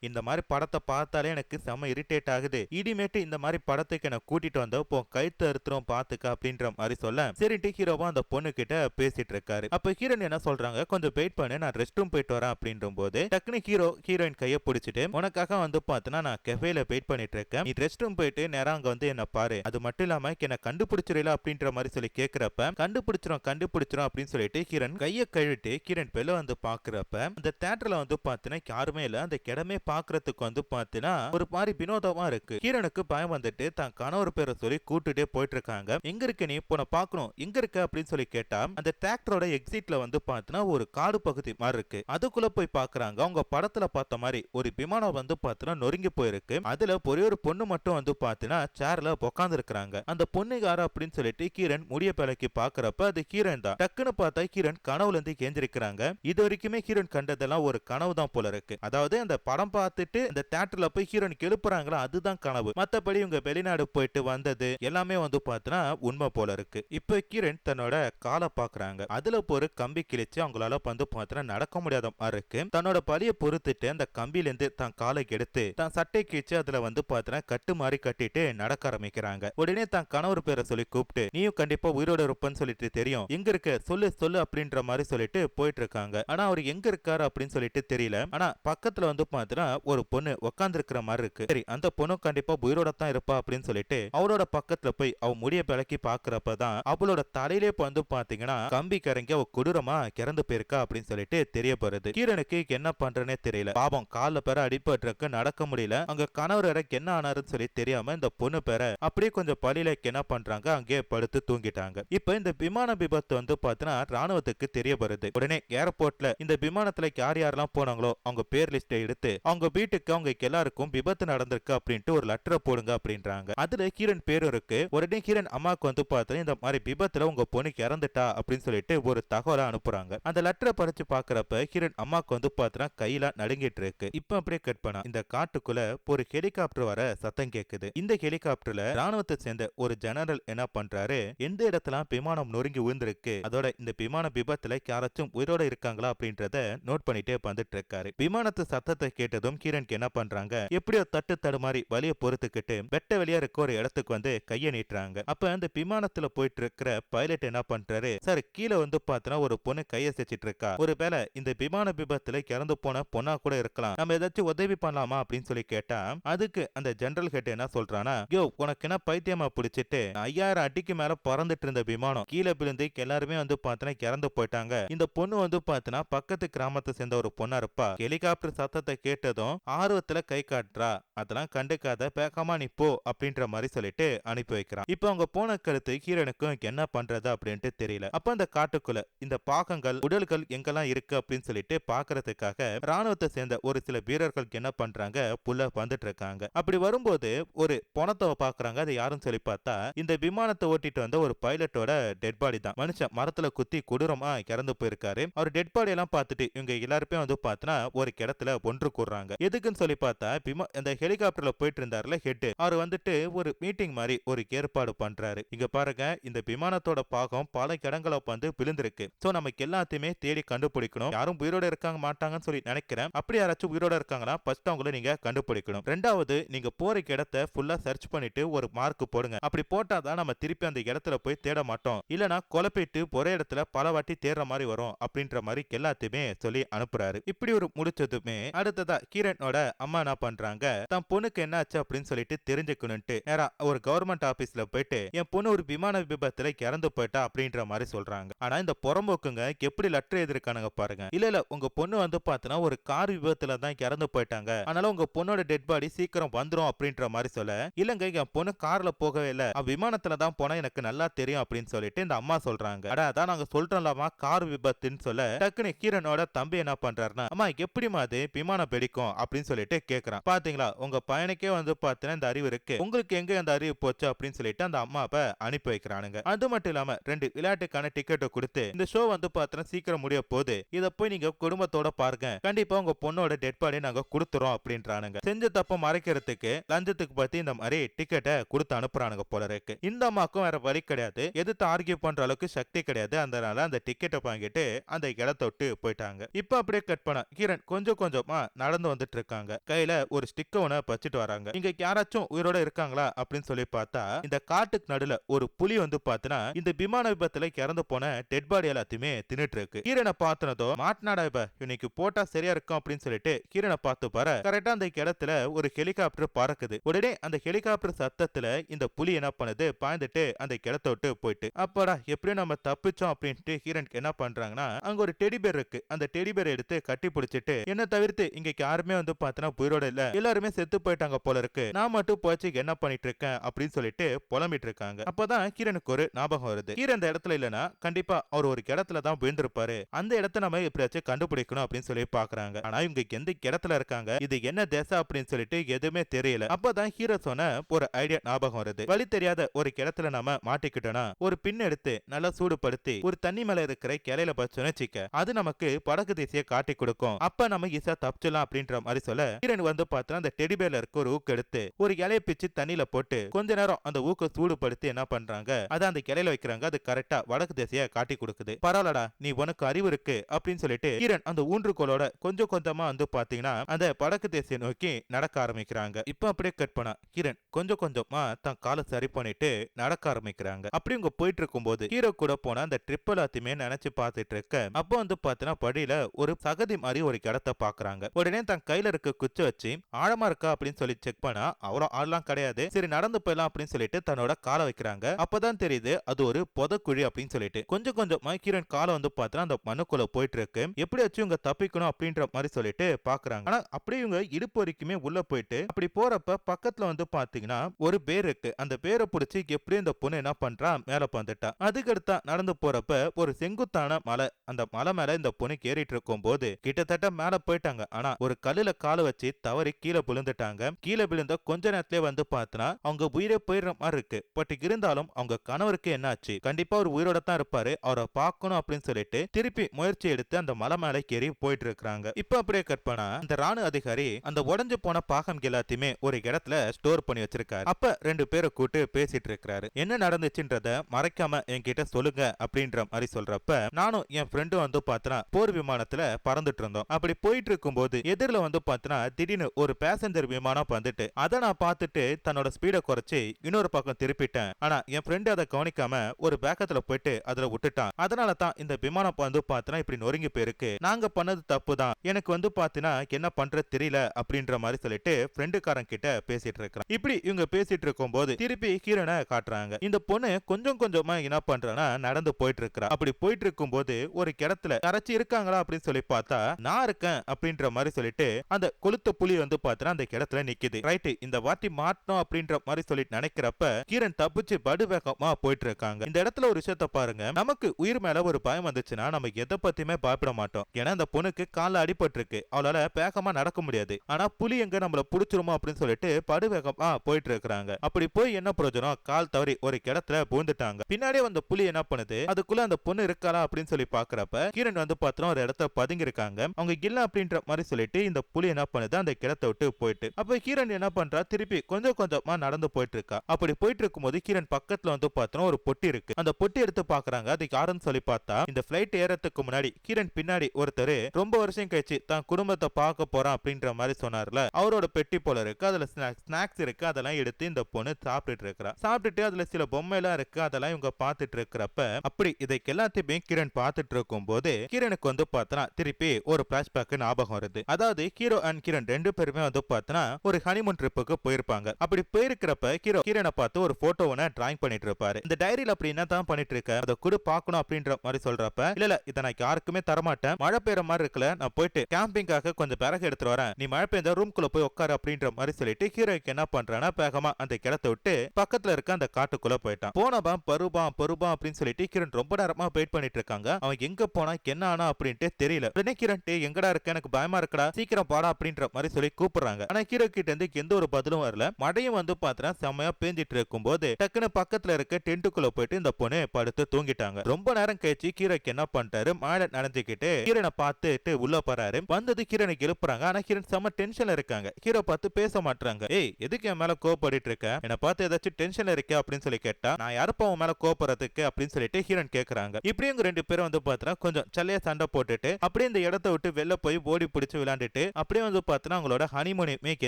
இந்த மாதிரி படத்தை பார்த்தாலே எனக்கு செம இரிட்டேட் ஆகுது. இடிமேட்டு இந்த மாதிரி படத்துக்கு என்ன கூட்டிட்டு வந்த போ கைத்து அறுத்துறோம் பாத்துக்க அப்படின்ற மாதிரி சொல்ல சரின்ட்டு ஹீரோவா அந்த பொண்ணு கிட்ட பேசிட்டு இருக்காரு. அப்ப ஹீரோயின் என்ன சொல்றாங்க? கொஞ்சம் வெயிட் பண்ணு நான் ரெஸ்ட் ரூம் போயிட்டு வரேன் அப்படின்ற போது டக்குனு ஹீரோ ஹீரோயின் கையை பிடிச்சிட்டு உனக்காக வந்து பாத்தீங்கன்னா நான் கெஃபேல வெயிட் பண்ணிட்டு இருக்கேன். நீ ரெஸ்ட் ரூம் போயிட்டு நேரம் அங்க வந்து என்ன பாரு. அது மட்டும் இல்லாம என்ன கண்டுபிடிச்சிடல அப்படின்ற மாதிரி சொல்லி கேக்குறப்ப கண்டுபிடிச்சிரும் கண்டுபிடிச்சிரும் அப்படின்னு சொல்லிட்டு ஹீரன் கையை கழுவிட்டு கிரண் பெல்ல வந்து பாக்குறப்ப அந்த தேட்டர்ல வந்து பாத்தீங்கன்னா யாருமே இல்ல. அந்த கிடமே பாக்குறதுக்கு வந்து பாத்தீங்கன்னா ஒரு மாதிரி வினோதமா இருக்கு. கீரனுக்கு பயம் வந்துட்டு தான் கணவர் பேரை சொல்லி கூட்டுட்டே போயிட்டு இருக்காங்க எங்க இருக்க நீ? போன பாக்கணும். எங்க இருக்க? அப்படின்னு சொல்லி கேட்டா அந்த டிராக்டரோட எக்ஸிட்ல வந்து பாத்தீங்கன்னா ஒரு காடு பகுதி மாதிரி இருக்கு. அதுக்குள்ள போய் பாக்குறாங்க. அவங்க படத்துல பார்த்த மாதிரி ஒரு விமானம் வந்து பாத்தீங்கன்னா நொறுங்கி போயிருக்கு. அதுல ஒரே ஒரு பொண்ணு மட்டும் வந்து பாத்தீங்கன்னா சேர்ல உட்கார்ந்து இருக்கிறாங்க அந்த பொண்ணுகார அப்படின்னு சொல்லிட்டு கீரன் முடிய பிளக்கி பாக்குறப்ப அது கீரன் தான். டக்குன்னு பார்த்தா கீரன் கனவுல இருந்து கேந்திருக்கிறாங்க இது வரைக்குமே கீரன் கண்டதெல்லாம் ஒரு கனவு தான் போல இருக்கு. அதாவது அந்த படம் பார்த்துட்டு இந்த தேட்டர்ல போய் ஹீரோனுக்கு எழுப்புறாங்களா அதுதான் கனவு. மத்தபடி இவங்க வெளிநாடு போயிட்டு வந்தது எல்லாமே வந்து பார்த்தனா உண்மை போல இருக்கு. இப்போ கிரண் தன்னோட காலை பாக்குறாங்க அதுல ஒரு கம்பி கிழிச்சு அவங்களால வந்து பார்த்தனா நடக்க முடியாத மாதிரி இருக்கு. தன்னோட பழிய பொறுத்துட்டு அந்த கம்பியில இருந்து தான் காலை எடுத்து தான் சட்டை கிழிச்சு அதுல வந்து பார்த்தனா கட்டு மாதிரி கட்டிட்டு நடக்க ஆரம்பிக்கிறாங்க. உடனே தான் கணவர் பேரை சொல்லி கூப்பிட்டு நீயும் கண்டிப்பா உயிரோட இருப்பன்னு சொல்லிட்டு தெரியும். எங்க இருக்க? சொல்லு சொல்லு அப்படின்ற மாதிரி சொல்லிட்டு போயிட்டு இருக்காங்க. ஆனா அவர் எங்க இருக்காரு அப்படின்னு சொல்லிட்டு தெரியல. ஆனா பக்கத்துல வந்து பாத்தீங்கன்னா ஒரு பொண்ணு உட்கார்ந்து மாதிரி இருக்கு. சரி அந்த பொண்ணு கண்டிப்பா உயிரோட தான் இருப்பா அப்படின்னு சொல்லிட்டு அவரோட பக்கத்துல போய் அவ முடிய விளக்கி பாக்குறப்பதான் அவளோட தலையிலே வந்து பாத்தீங்கன்னா கம்பி கரங்கி அவ கொடூரமா கிறந்து போயிருக்கா அப்படின்னு சொல்லிட்டு தெரிய போறது. கீரனுக்கு என்ன பண்றனே தெரியல. பாவம் கால பேர அடிபட்டுருக்கு நடக்க முடியல. அங்க கணவர் இறக்கு என்ன ஆனாருன்னு சொல்லி தெரியாம இந்த பொண்ணு பேர அப்படியே கொஞ்சம் பழியில என்ன பண்றாங்க அங்கேயே படுத்து தூங்கிட்டாங்க. இப்ப இந்த விமான விபத்து வந்து பாத்தீங்கன்னா ராணுவத்துக்கு தெரிய வருது உடனே ஏர்போர்ட்ல இந்த விமானத்துல யார் யாரெல்லாம் போனாங்களோ அவங்க பேர் லிஸ்ட்டை எடுத்து அவங்க வீட்டுக்கு அவங்க எல்லாருக்கும் விபத்து நடந்திருக்கு அப்படின்ட்டு ஒரு லெட்டரை போடுங்க அப்படின்றாங்க. அதுல கீரன் பேரும் இருக்கு. உடனே கீரன் அம்மாவுக்கு வந்து பார்த்தா இந்த மாதிரி விபத்துல உங்க பொண்ணுக்கு இறந்துட்டா அப்படின்னு சொல்லிட்டு ஒரு தகவலை அனுப்புறாங்க. அந்த லெட்டரை படிச்சு பாக்குறப்ப கிரண் அம்மாவுக்கு வந்து பார்த்தா கையில நடுங்கிட்டு இருக்கு. இப்ப அப்படியே கட் பண்ணா இந்த காட்டுக்குள்ள ஒரு ஹெலிகாப்டர் வர சத்தம் கேக்குது. இந்த ஹெலிகாப்டர்ல ராணுவத்தை சேர்ந்த ஒரு ஜெனரல் என்ன பண்றாரு எந்த இடத்துல விமானம் நொறுங்கி விழுந்திருக்கு? அதோட இந்த விமான விபத்துல யாராச்சும் உயிரோட இருக்காங்களா? அப்படின்றத நோட் பண்ணிட்டே வந்துட்டு இருக்காரு. விமானத்து சத்தத்தை கேட்டதும் கீரனுக்கு என்ன பண்றாங்க? எப்படியோ தட்டு தடுமாறி வலிய பொறுத்துக்கிட்டு வெட்ட வெளியா இருக்க ஒரு இடத்துக்கு வந்து கைய நீட்டுறாங்க. அப்ப அந்த விமானத்துல போயிட்டு இருக்கிற பைலட் என்ன பண்றாரு? சார் கீழே வந்து பாத்தினா ஒரு பொண்ணு கைய செச்சிட்டு இருக்கா. ஒருவேளை இந்த விமான விபத்துல இறந்து போன பொண்ணா கூட இருக்கலாம். நம்ம ஏதாச்சும் உதவி பண்ணலாமா? அப்படின்னு சொல்லி கேட்டா அதுக்கு அந்த ஜெனரல் ஹெட் என்ன சொல்றானா யோ உனக்கு என்ன பைத்தியமா பிடிச்சிட்டு? ஐயாயிரம் அடிக்கு மேல பறந்துட்டு இருந்த விமானம் கீழே விழுந்து எல்லாருமே வந்து பாத்தினா இறந்து போயிட்டாங்க. இந்த பொண்ணு வந்து பாத்தினா பக்கத்து கிராமத்தை சேர்ந்த ஒரு பொண்ணா இருப்பா. ஹெலிகாப்டர் சத்தத்தை கேட்டதும் ஆர்வத்துல கை காட்டுறா. அதெல்லாம் கண்டுக்காத பேக்கமா நீ போ அப்படின்ற மாதிரி சொல்லிட்டு அனுப்பி வைக்கிறான். இப்போ அவங்க போன கருத்து ஹீரோனுக்கும் என்ன பண்றது அப்படின்ட்டு தெரியல. அப்ப அந்த காட்டுக்குள்ள இந்த பாகங்கள் உடல்கள் எங்கெல்லாம் இருக்கு அப்படின்னு சொல்லிட்டு பாக்குறதுக்காக ராணுவத்தை சேர்ந்த ஒரு சில வீரர்கள் என்ன பண்றாங்க புள்ள வந்துட்டு இருக்காங்க. அப்படி வரும்போது ஒரு பணத்தை பாக்குறாங்க. அது யாரும் சொல்லி பார்த்தா இந்த விமானத்தை ஓட்டிட்டு வந்த ஒரு பைலட்டோட டெட் பாடி தான். மனுஷன் மரத்துல குத்தி கொடூரமா இறந்து போயிருக்காரு. அவர் டெட் பாடி எல்லாம் பார்த்துட்டு இவங்க எல்லாரும் வந்து பார்த்தனா ஒரு இடத்துல ஒன்று கூடுறாங்க. எதுக்குன்னு சொல்லி பார்த்தா பிமா அந்த ஹெலிகாப்டர்ல போயிட்டு இருந்தாருல ஹெட் அவர் வந்துட்டு ஒரு மீட்டிங் மாதிரி ஒரு ஏற்பாடு பண்றாரு. இங்க பாருங்க இந்த விமானத்தோட பாகம் பல இடங்களை வந்து விழுந்திருக்கு. சோ நமக்கு எல்லாத்தையுமே தேடி கண்டுபிடிக்கணும். யாரும் உயிரோட இருக்காங்க மாட்டாங்கன்னு சொல்லி நினைக்கிறேன். அப்படி யாராச்சும் உயிரோட இருக்காங்கன்னா ஃபர்ஸ்ட் அவங்கள நீங்க கண்டுபிடிக்கணும். ரெண்டாவது நீங்க போற இடத்த ஃபுல்லா சர்ச் பண்ணிட்டு ஒரு மார்க் போடுங்க. அப்படி போட்டாதான் நம்ம திருப்பி அந்த இடத்துல போய் தேட மாட்டோம். இல்லனா குழப்பிட்டு ஒரே இடத்துல பல வாட்டி தேடுற மாதிரி வரும். அப்படின்ற மாதிரி எல்லாத்தையுமே சொல்லி அனுப்புறாரு. இப்படி ஒரு முடிச்சதுமே அடுத்ததா கிரண்னோட அம்மா என்ன பண்றாங்க தன் பொண்ணுக்கு என்ன ஆச்சு அப்படின்னு சொல்லிட்டு தெரிஞ்சுக்கணும்ட்டு நேரா ஒரு கவர்மெண்ட் ஆபீஸ்ல போயிட்டு என் பொண்ணு ஒரு விமான விபத்துல இறந்து போயிட்டா அப்படின்ற மாதிரி சொல்றாங்க. ஆனா இந்த புறம்போக்குங்க எப்படி லெட்டர் எழுதிருக்கானுங்க பாருங்க. இல்ல இல்ல உங்க பொண்ணு வந்து பாத்தீங்கன்னா ஒரு கார் விபத்துல தான் இறந்து போயிட்டாங்க. அதனால உங்க பொண்ணோட டெட் பாடி சீக்கிரம் வந்துரும் அப்படின்ற மாதிரி சொல்ல இல்லங்க என் பொண்ணு கார்ல போகவே இல்ல. விமானத்துல தான் போனா எனக்கு நல்லா தெரியும் அப்படின்னு சொல்லிட்டு இந்த அம்மா சொல்றாங்க. அடா அதான் நாங்க சொல்றோம்லாமா கார் விபத்துன்னு சொல்ல டக்குனு கீரனோட தம்பி என்ன பண்றாருன்னா அம்மா எப்படிமா அது? விமானம் பிடிக்கும் அப்படின்னு சொல்லிட்டு கேக்குறான். பாத்தீங்களா? உங்க பையனுக்கே வந்து பாத்தீங்கன்னா இந்த அறிவு இருக்கு. உங்களுக்கு எங்க அந்த அறிவு போச்சு அப்படின்னு சொல்லிட்டு அந்த அம்மாவை அனுப்பி வைக்கிறானுங்க. அது மட்டும் இல்லாம ரெண்டு விளையாட்டுக்கான டிக்கெட்டை கொடுத்து இந்த ஷோ வந்து பாத்தீங்கன்னா சீக்கிரம் முடிய போகுது. இதை போய் நீங்க குடும்பத்தோட பாருங்க. கண்டிப்பா உங்க பொண்ணோட டெட் பாடி நாங்க கொடுத்துறோம் அப்படின்றானுங்க. செஞ்ச தப்ப மறைக்கிறதுக்கு லஞ்சத்துக்கு பத்தி இந்த மாதிரி டிக்கெட்டை கொடுத்து அனுப்புறானுங்க போல இருக்கு. இந்த அம்மாக்கும் வேற வழி கிடையாது. எதிர்த்து ஆர்கியூ பண்ற அளவுக்கு சக்தி கிடையாது. அதனால அந்த டிக்கெட்டை வாங்கிட்டு அந்த இடத்த விட்டு போயிட்டாங்க. இப்ப அப்படி அப்படியே கட் பண்ண. கிரண் கொஞ்சம் கொஞ்சமா நடந்து வந்துட்டு இருக்காங்க கையில ஒரு ஸ்டிக்க ஒண்ண வச்சுட்டு வராங்க. இங்க யாராச்சும் உயிரோட இருக்காங்களா அப்படின்னு சொல்லி பார்த்தா இந்த காட்டுக்கு நடுல ஒரு புலி வந்து பாத்தீங்கன்னா இந்த விமான விபத்துல இறந்து போன டெட் பாடி எல்லாத்தையுமே தின்னுட்டு இருக்கு கீரனை பார்த்தனதோ மாட்டினாடா இப்ப இன்னைக்கு போட்டா சரியா இருக்கும் அப்படின்னு சொல்லிட்டு கீரனை பார்த்து பாரு கரெக்டா அந்த இடத்துல ஒரு ஹெலிகாப்டர் பறக்குது. உடனே அந்த ஹெலிகாப்டர் சத்தத்துல இந்த புலி என்ன பண்ணுது? பாய்ந்துட்டு அந்த கிடத்த விட்டு போயிட்டு அப்பாடா எப்படியும் நம்ம தப்பிச்சோம் அப்படின்ட்டு ஹீரனுக்கு என்ன பண்றாங்கன்னா அங்க ஒரு டெடி பேர் இருக்கு. அந்த டெடிபேர் எடுத்து எடுத்து கட்டி பிடிச்சிட்டு என்ன தவிர்த்து இங்க யாருமே வந்து பார்த்தனா உயிரோட இல்ல. எல்லாருமே செத்து போயிட்டாங்க போல இருக்கு. நான் மட்டும் போச்சு என்ன பண்ணிட்டு இருக்கேன் அப்படின்னு சொல்லிட்டு புலம்பிட்டு இருக்காங்க அப்பதான் கீரனுக்கு ஒரு ஞாபகம் வருது. கீரன் அந்த இடத்துல இல்லனா கண்டிப்பா அவர் ஒரு இடத்துல தான் விழுந்திருப்பாரு. அந்த இடத்த நம்ம எப்படியாச்சும் கண்டுபிடிக்கணும் அப்படின்னு சொல்லி பாக்குறாங்க. ஆனா இவங்க எந்த இடத்துல இருக்காங்க? இது என்ன தேசம் அப்படின்னு சொல்லிட்டு எதுவுமே தெரியல. அப்பதான் ஹீரோ சொன்ன ஒரு ஐடியா ஞாபகம் வருது. வழி தெரியாத ஒரு இடத்துல நம்ம மாட்டிக்கிட்டோம்னா ஒரு பின் எடுத்து நல்லா சூடுபடுத்தி ஒரு தண்ணி மேல இருக்கிற கிளையில பச்சோன்னு வச்சுக்க அது நமக்கு படகு திசையை காட்டி கொடுக்கும். அப்ப நம்ம ஈஸியா தப்பிச்சலாம் அப்படின்ற மாதிரி சொல்ல ஹீரன் வந்து பார்த்தா அந்த டெடிபேல இருக்க ஒரு ஊக்கு எடுத்து ஒரு இலைய பிச்சு தண்ணியில போட்டு கொஞ்ச நேரம் அந்த ஊக்க சூடுபடுத்தி என்ன பண்றாங்க? அதை அந்த கிளையில வைக்கிறாங்க. அது கரெக்டா வடக்கு திசையை காட்டி கொடுக்குது. பரவாயில்லடா நீ உனக்கு அறிவு இருக்கு அப்படின்னு சொல்லிட்டு ஹீரன் அந்த ஊன்றுகோலோட கொஞ்சம் கொஞ்சமா வந்து பாத்தீங்கன்னா அந்த வடக்கு திசையை நோக்கி நடக்க ஆரம்பிக்கிறாங்க. இப்ப அப்படியே கட் பண்ணா ஹீரன் கொஞ்சம் கொஞ்சமா தன் காலை சரி பண்ணிட்டு நடக்க ஆரம்பிக்கிறாங்க. அப்படி இவங்க போயிட்டு இருக்கும் போது ஹீரோ கூட போன அந்த ட்ரிப் எல்லாத்தையுமே நினைச்சு பார்த்துட்டு இருக்க அப்போ வந்து பாத்தீங்கன்னா படியில ஒரு சகதி மாதிரி ஒரு இடத்த பாக்குறாங்க. உடனே தன் கையில இருக்க குச்சி வச்சு ஆழமா இருக்கா? அப்படின்னு சொல்லி செக் பண்ணா அவ்வளோ ஆழலாம் கிடையாது. சரி நடந்து போயிடலாம் அப்படின்னு சொல்லிட்டு தன்னோட காலை வைக்கிறாங்க. அப்பதான் தெரியுது அது ஒரு புதக்குழி அப்படின்னு சொல்லிட்டு. கொஞ்சம் கொஞ்சம் மைக்கிரன் காலை வந்து பார்த்தா அந்த மண்ணுக்குள்ள போயிட்டு இருக்கு எப்படி வச்சு இவங்க தப்பிக்கணும் அப்படின்ற மாதிரி சொல்லிட்டு பாக்குறாங்க. ஆனா அப்படியே இவங்க இடுப்பு வரைக்குமே உள்ள போயிட்டு அப்படி போறப்ப பக்கத்துல வந்து பாத்தீங்கன்னா ஒரு பேர் இருக்கு. அந்த பேரை பிடிச்சி எப்படி இந்த பொண்ணு என்ன பண்றா? மேல வந்துட்டா அதுக்கடுத்தா நடந்து போறப்ப ஒரு செங்குத்தான மலை அந்த மலை மேல இந்த பொண்ணு ஏறிட்டு இருக்கும் போது கிட்டத்தட்ட மேல போயிட்டாங்க. ஆனா ஒரு கல்லுல காலை வச்சு தவறி கீழே விழுந்துட்டாங்க. கீழே விழுந்த கொஞ்ச நேரத்திலே வந்து பார்த்தனா அவங்க உயிரே போயிடுற மாதிரி இருக்கு. பட் இருந்தாலும் அவங்க கணவருக்கு என்னாச்சு? கண்டிப்பா ஒரு உயிரோட தான் இருப்பாரு. அவரை பார்க்கணும் அப்படின்னு சொல்லிட்டு திருப்பி முயற்சி எடுத்து அந்த மலை மேல ஏறி போயிட்டு இருக்கிறாங்க. இப்ப அப்படியே கற்பனா அந்த ராணுவ அதிகாரி அந்த உடஞ்சு போன பாகம் எல்லாத்தையுமே ஒரு இடத்துல ஸ்டோர் பண்ணி வச்சிருக்காரு. அப்ப ரெண்டு பேரை கூட்டு பேசிட்டு இருக்கிறாரு. என்ன நடந்துச்சுன்றத மறைக்காம என்கிட்ட சொல்லுங்க அப்படின்ற மாதிரி சொல்றப்ப நானும் என் ஃப்ரெண்டும் வந்து பார்த்தனா போர் விமானத்துல பறந்துட்டு இருந்தோம் அப்படி போயிட்டு இருக்கும்போது எதிரில் வந்து பார்த்தனா திடீர்னு ஒரு பேசஞ்சர் விமானம் வந்துட்டு அதை நான் பார்த்துட்டு தன்னோட ஸ்பீடை குறைச்சு இன்னொரு பக்கம் திருப்பிட்டேன். ஆனா என் ஃப்ரெண்டு அதை கவனிக்காம ஒரு பேக்கத்துல போயிட்டு அதுல விட்டுட்டான். அதனால தான் இந்த விமானம் வந்து பார்த்தனா இப்படி நொறுங்கி போயிருக்கு. நாங்க பண்ணது தப்பு தான். எனக்கு வந்து பாத்தீங்கன்னா என்ன பண்றது தெரியல அப்படின்ற மாதிரி சொல்லிட்டு ஃப்ரெண்டுக்காரன் கிட்ட பேசிட்டு இருக்கிறான் இப்படி இவங்க பேசிட்டு இருக்கும் போது திருப்பி கீரனை காட்டுறாங்க. இந்த பொண்ணு கொஞ்சம் கொஞ்சமா என்ன பண்றானா நடந்து போயிட்டு இருக்கா அப்படி போயிட்டு இருக்கும்போது ஒரு கிடத்துல யாராச்சும் இருக்காங்களா அப்படின்னு சொல்லி பார்த்தா நான் இருக்கேன் அப்படின்ற மாதிரி சொல்லிட்டு அந்த கொளுத்த புலி வந்து பார்த்தா அந்த இடத்துல நிக்குது. ரைட் இந்த வாட்டி மாட்டோம் அப்படின்ற மாதிரி சொல்லிட்டு நினைக்கிறப்ப கீரன் தப்பிச்சு படு வேகமா போயிட்டு இருக்காங்க இந்த இடத்துல ஒரு விஷயத்த பாருங்க. நமக்கு உயிர் மேல ஒரு பயம் வந்துச்சுன்னா நம்ம எதை பத்தியுமே பயப்பட மாட்டோம். ஏன்னா அந்த பொண்ணுக்கு கால்ல அடிபட்டிருக்கு. அவளால வேகமா நடக்க முடியாது. ஆனா புலி எங்க நம்மள புடிச்சிருமோ அப்படின்னு சொல்லிட்டு படு வேகமா போயிட்டு இருக்காங்க அப்படி போய் என்ன பிரயோஜனம்? கால் தவறி ஒரு கிடத்துல பூந்துட்டாங்க பின்னாடியே வந்த புலி என்ன பண்ணுது? அதுக்குள்ள அந்த பொண்ணு இருக்காளா அப்படின்னு சொல்லி பாக்குறப்ப கீரன் வந்து பார்த்தோம் ஒரு இடத்த பதி இருக்காங்க அவங்க இல்ல அப்படின்ற மாதிரி சொல்லிட்டு இந்த புலி என்ன பண்ணுது? அந்த கிடத்தை விட்டு போயிட்டு. அப்ப கீரன் என்ன பண்றா? திருப்பி கொஞ்சம் கொஞ்சமா நடந்து போயிட்டு இருக்கா அப்படி போயிட்டு இருக்கும்போது கீரன் பக்கத்துல வந்து பார்த்தோம் ஒரு பொட்டி இருக்கு. அந்த பொட்டி எடுத்து பாக்குறாங்க. அது யாருன்னு சொல்லி பார்த்தா இந்த பிளைட் ஏறத்துக்கு முன்னாடி கீரன் பின்னாடி ஒருத்தர் ரொம்ப வருஷம் கழிச்சு தான் குடும்பத்தை பார்க்க போறான் அப்படின்ற மாதிரி சொன்னார்ல. அவரோட பெட்டி போல இருக்கு. அதுல ஸ்நாக்ஸ் இருக்கு. அதெல்லாம் எடுத்து இந்த பொண்ணு சாப்பிட்டுட்டு இருக்கிறா. சாப்பிட்டுட்டு அதுல சில பொம்மை எல்லாம் இருக்கு. அதெல்லாம் இவங்க பார்த்துட்டு இருக்கிறப்ப அப்படி இதை எல்லாத்தையுமே கிரண் பார்த்துட்டு இருக்கும் போது கிரனுக்கு வந்து பார்த்தனா திருப்பி ஒரு பிளாஷ்பேக் ஞாபகம் வருது. அதாவது ஹீரோ அண்ட் கிரண் ரெண்டு பேருமே வந்து பார்த்தனா ஒரு ஹனிமூன் ட்ரிப்புக்கு போயிருப்பாங்க. அப்படி போயிருக்கிறப்ப ஹீரோ கிரணை பார்த்து ஒரு போட்டோ ஒன்று டிராயிங் பண்ணிட்டு இருப்பாரு. இந்த டைரியில அப்படி என்ன தான் பண்ணிட்டு இருக்க? அதை கூட பார்க்கணும் அப்படின்ற மாதிரி சொல்றப்ப இல்ல இல்ல இதை நான் யாருக்குமே தரமாட்டேன். மழை பெய்யற மாதிரி இருக்குல்ல நான் போயிட்டு கேம்பிங்காக கொஞ்சம் பிறகு எடுத்துட்டு வரேன். நீ மழை பெய்ந்த ரூம்குள்ள போய் உட்காரு அப்படின்ற மாதிரி சொல்லிட்டு ஹீரோக்கு என்ன பண்றானா வேகமா அந்த கிடத்தை விட்டு பக்கத்துல இருக்க அந்த காட்டுக்குள்ள போயிட்டான். போனவன் பருபான் பருபான் அப்படின்னு சொல்லிட்டு கிரண் ரொம்ப நேரமா வெயிட் பண்ணிட்டு இருக்காங்க. அவன் எங்க போனா என்ன ஆனா அப்படின்ட்டு தெரியல. உடனே கிரண் எங்கடா இருக்க? எனக்கு பயமா இருக்கடா. சீக்கிரம் பாடா அப்படின்ற மாதிரி சொல்லி கூப்பிடுறாங்க. ஆனா ஹீரோ கிட்ட இருந்து எந்த ஒரு பதிலும் வரல. மடையும் வந்து பார்த்தா செம்மையா பேஞ்சிட்டு இருக்கும்போது டக்குன்னு பக்கத்துல இருக்க டென்ட்டுக்குள்ள போயிட்டு இந்த பொண்ணு படுத்து தூங்கிட்டாங்க. ரொம்ப நேரம் கழிச்சு கீரைக்கு என்ன பண்ணிட்டாரு மாட நனைஞ்சுக்கிட்டு கீரனை பார்த்துட்டு உள்ள போறாரு. வந்தது கீரனுக்கு எழுப்புறாங்க. ஆனா கீரன் செம்ம டென்ஷன்ல இருக்காங்க. ஹீரோ பார்த்து பேச மாட்டாங்க ஏய் எதுக்கு என் மேல கோபப்பட்டு இருக்க? என்ன பார்த்து ஏதாச்சும் டென்ஷன்ல இருக்க அப்படின்னு சொல்லி கேட்டா நான் யாருப்பா உன் மேல கோபப்படுறதுக்கு அப்படின்னு சொல்லிட்டு ஹீரன் கேக்குறாங்க. இப்படியும் ரெண்டு பேரும் வந்து பார்த்தா கொஞ்சம் சல்லையா சண்டை போட்டுட்டு அப்படி அப்படியே இந்த இடத்த விட்டு வெளில போய் ஓடி பிடிச்சி விளையாண்டுட்டு அப்படியே வந்து பார்த்தோன்னா அவங்களோட ஹனிமூனையுமே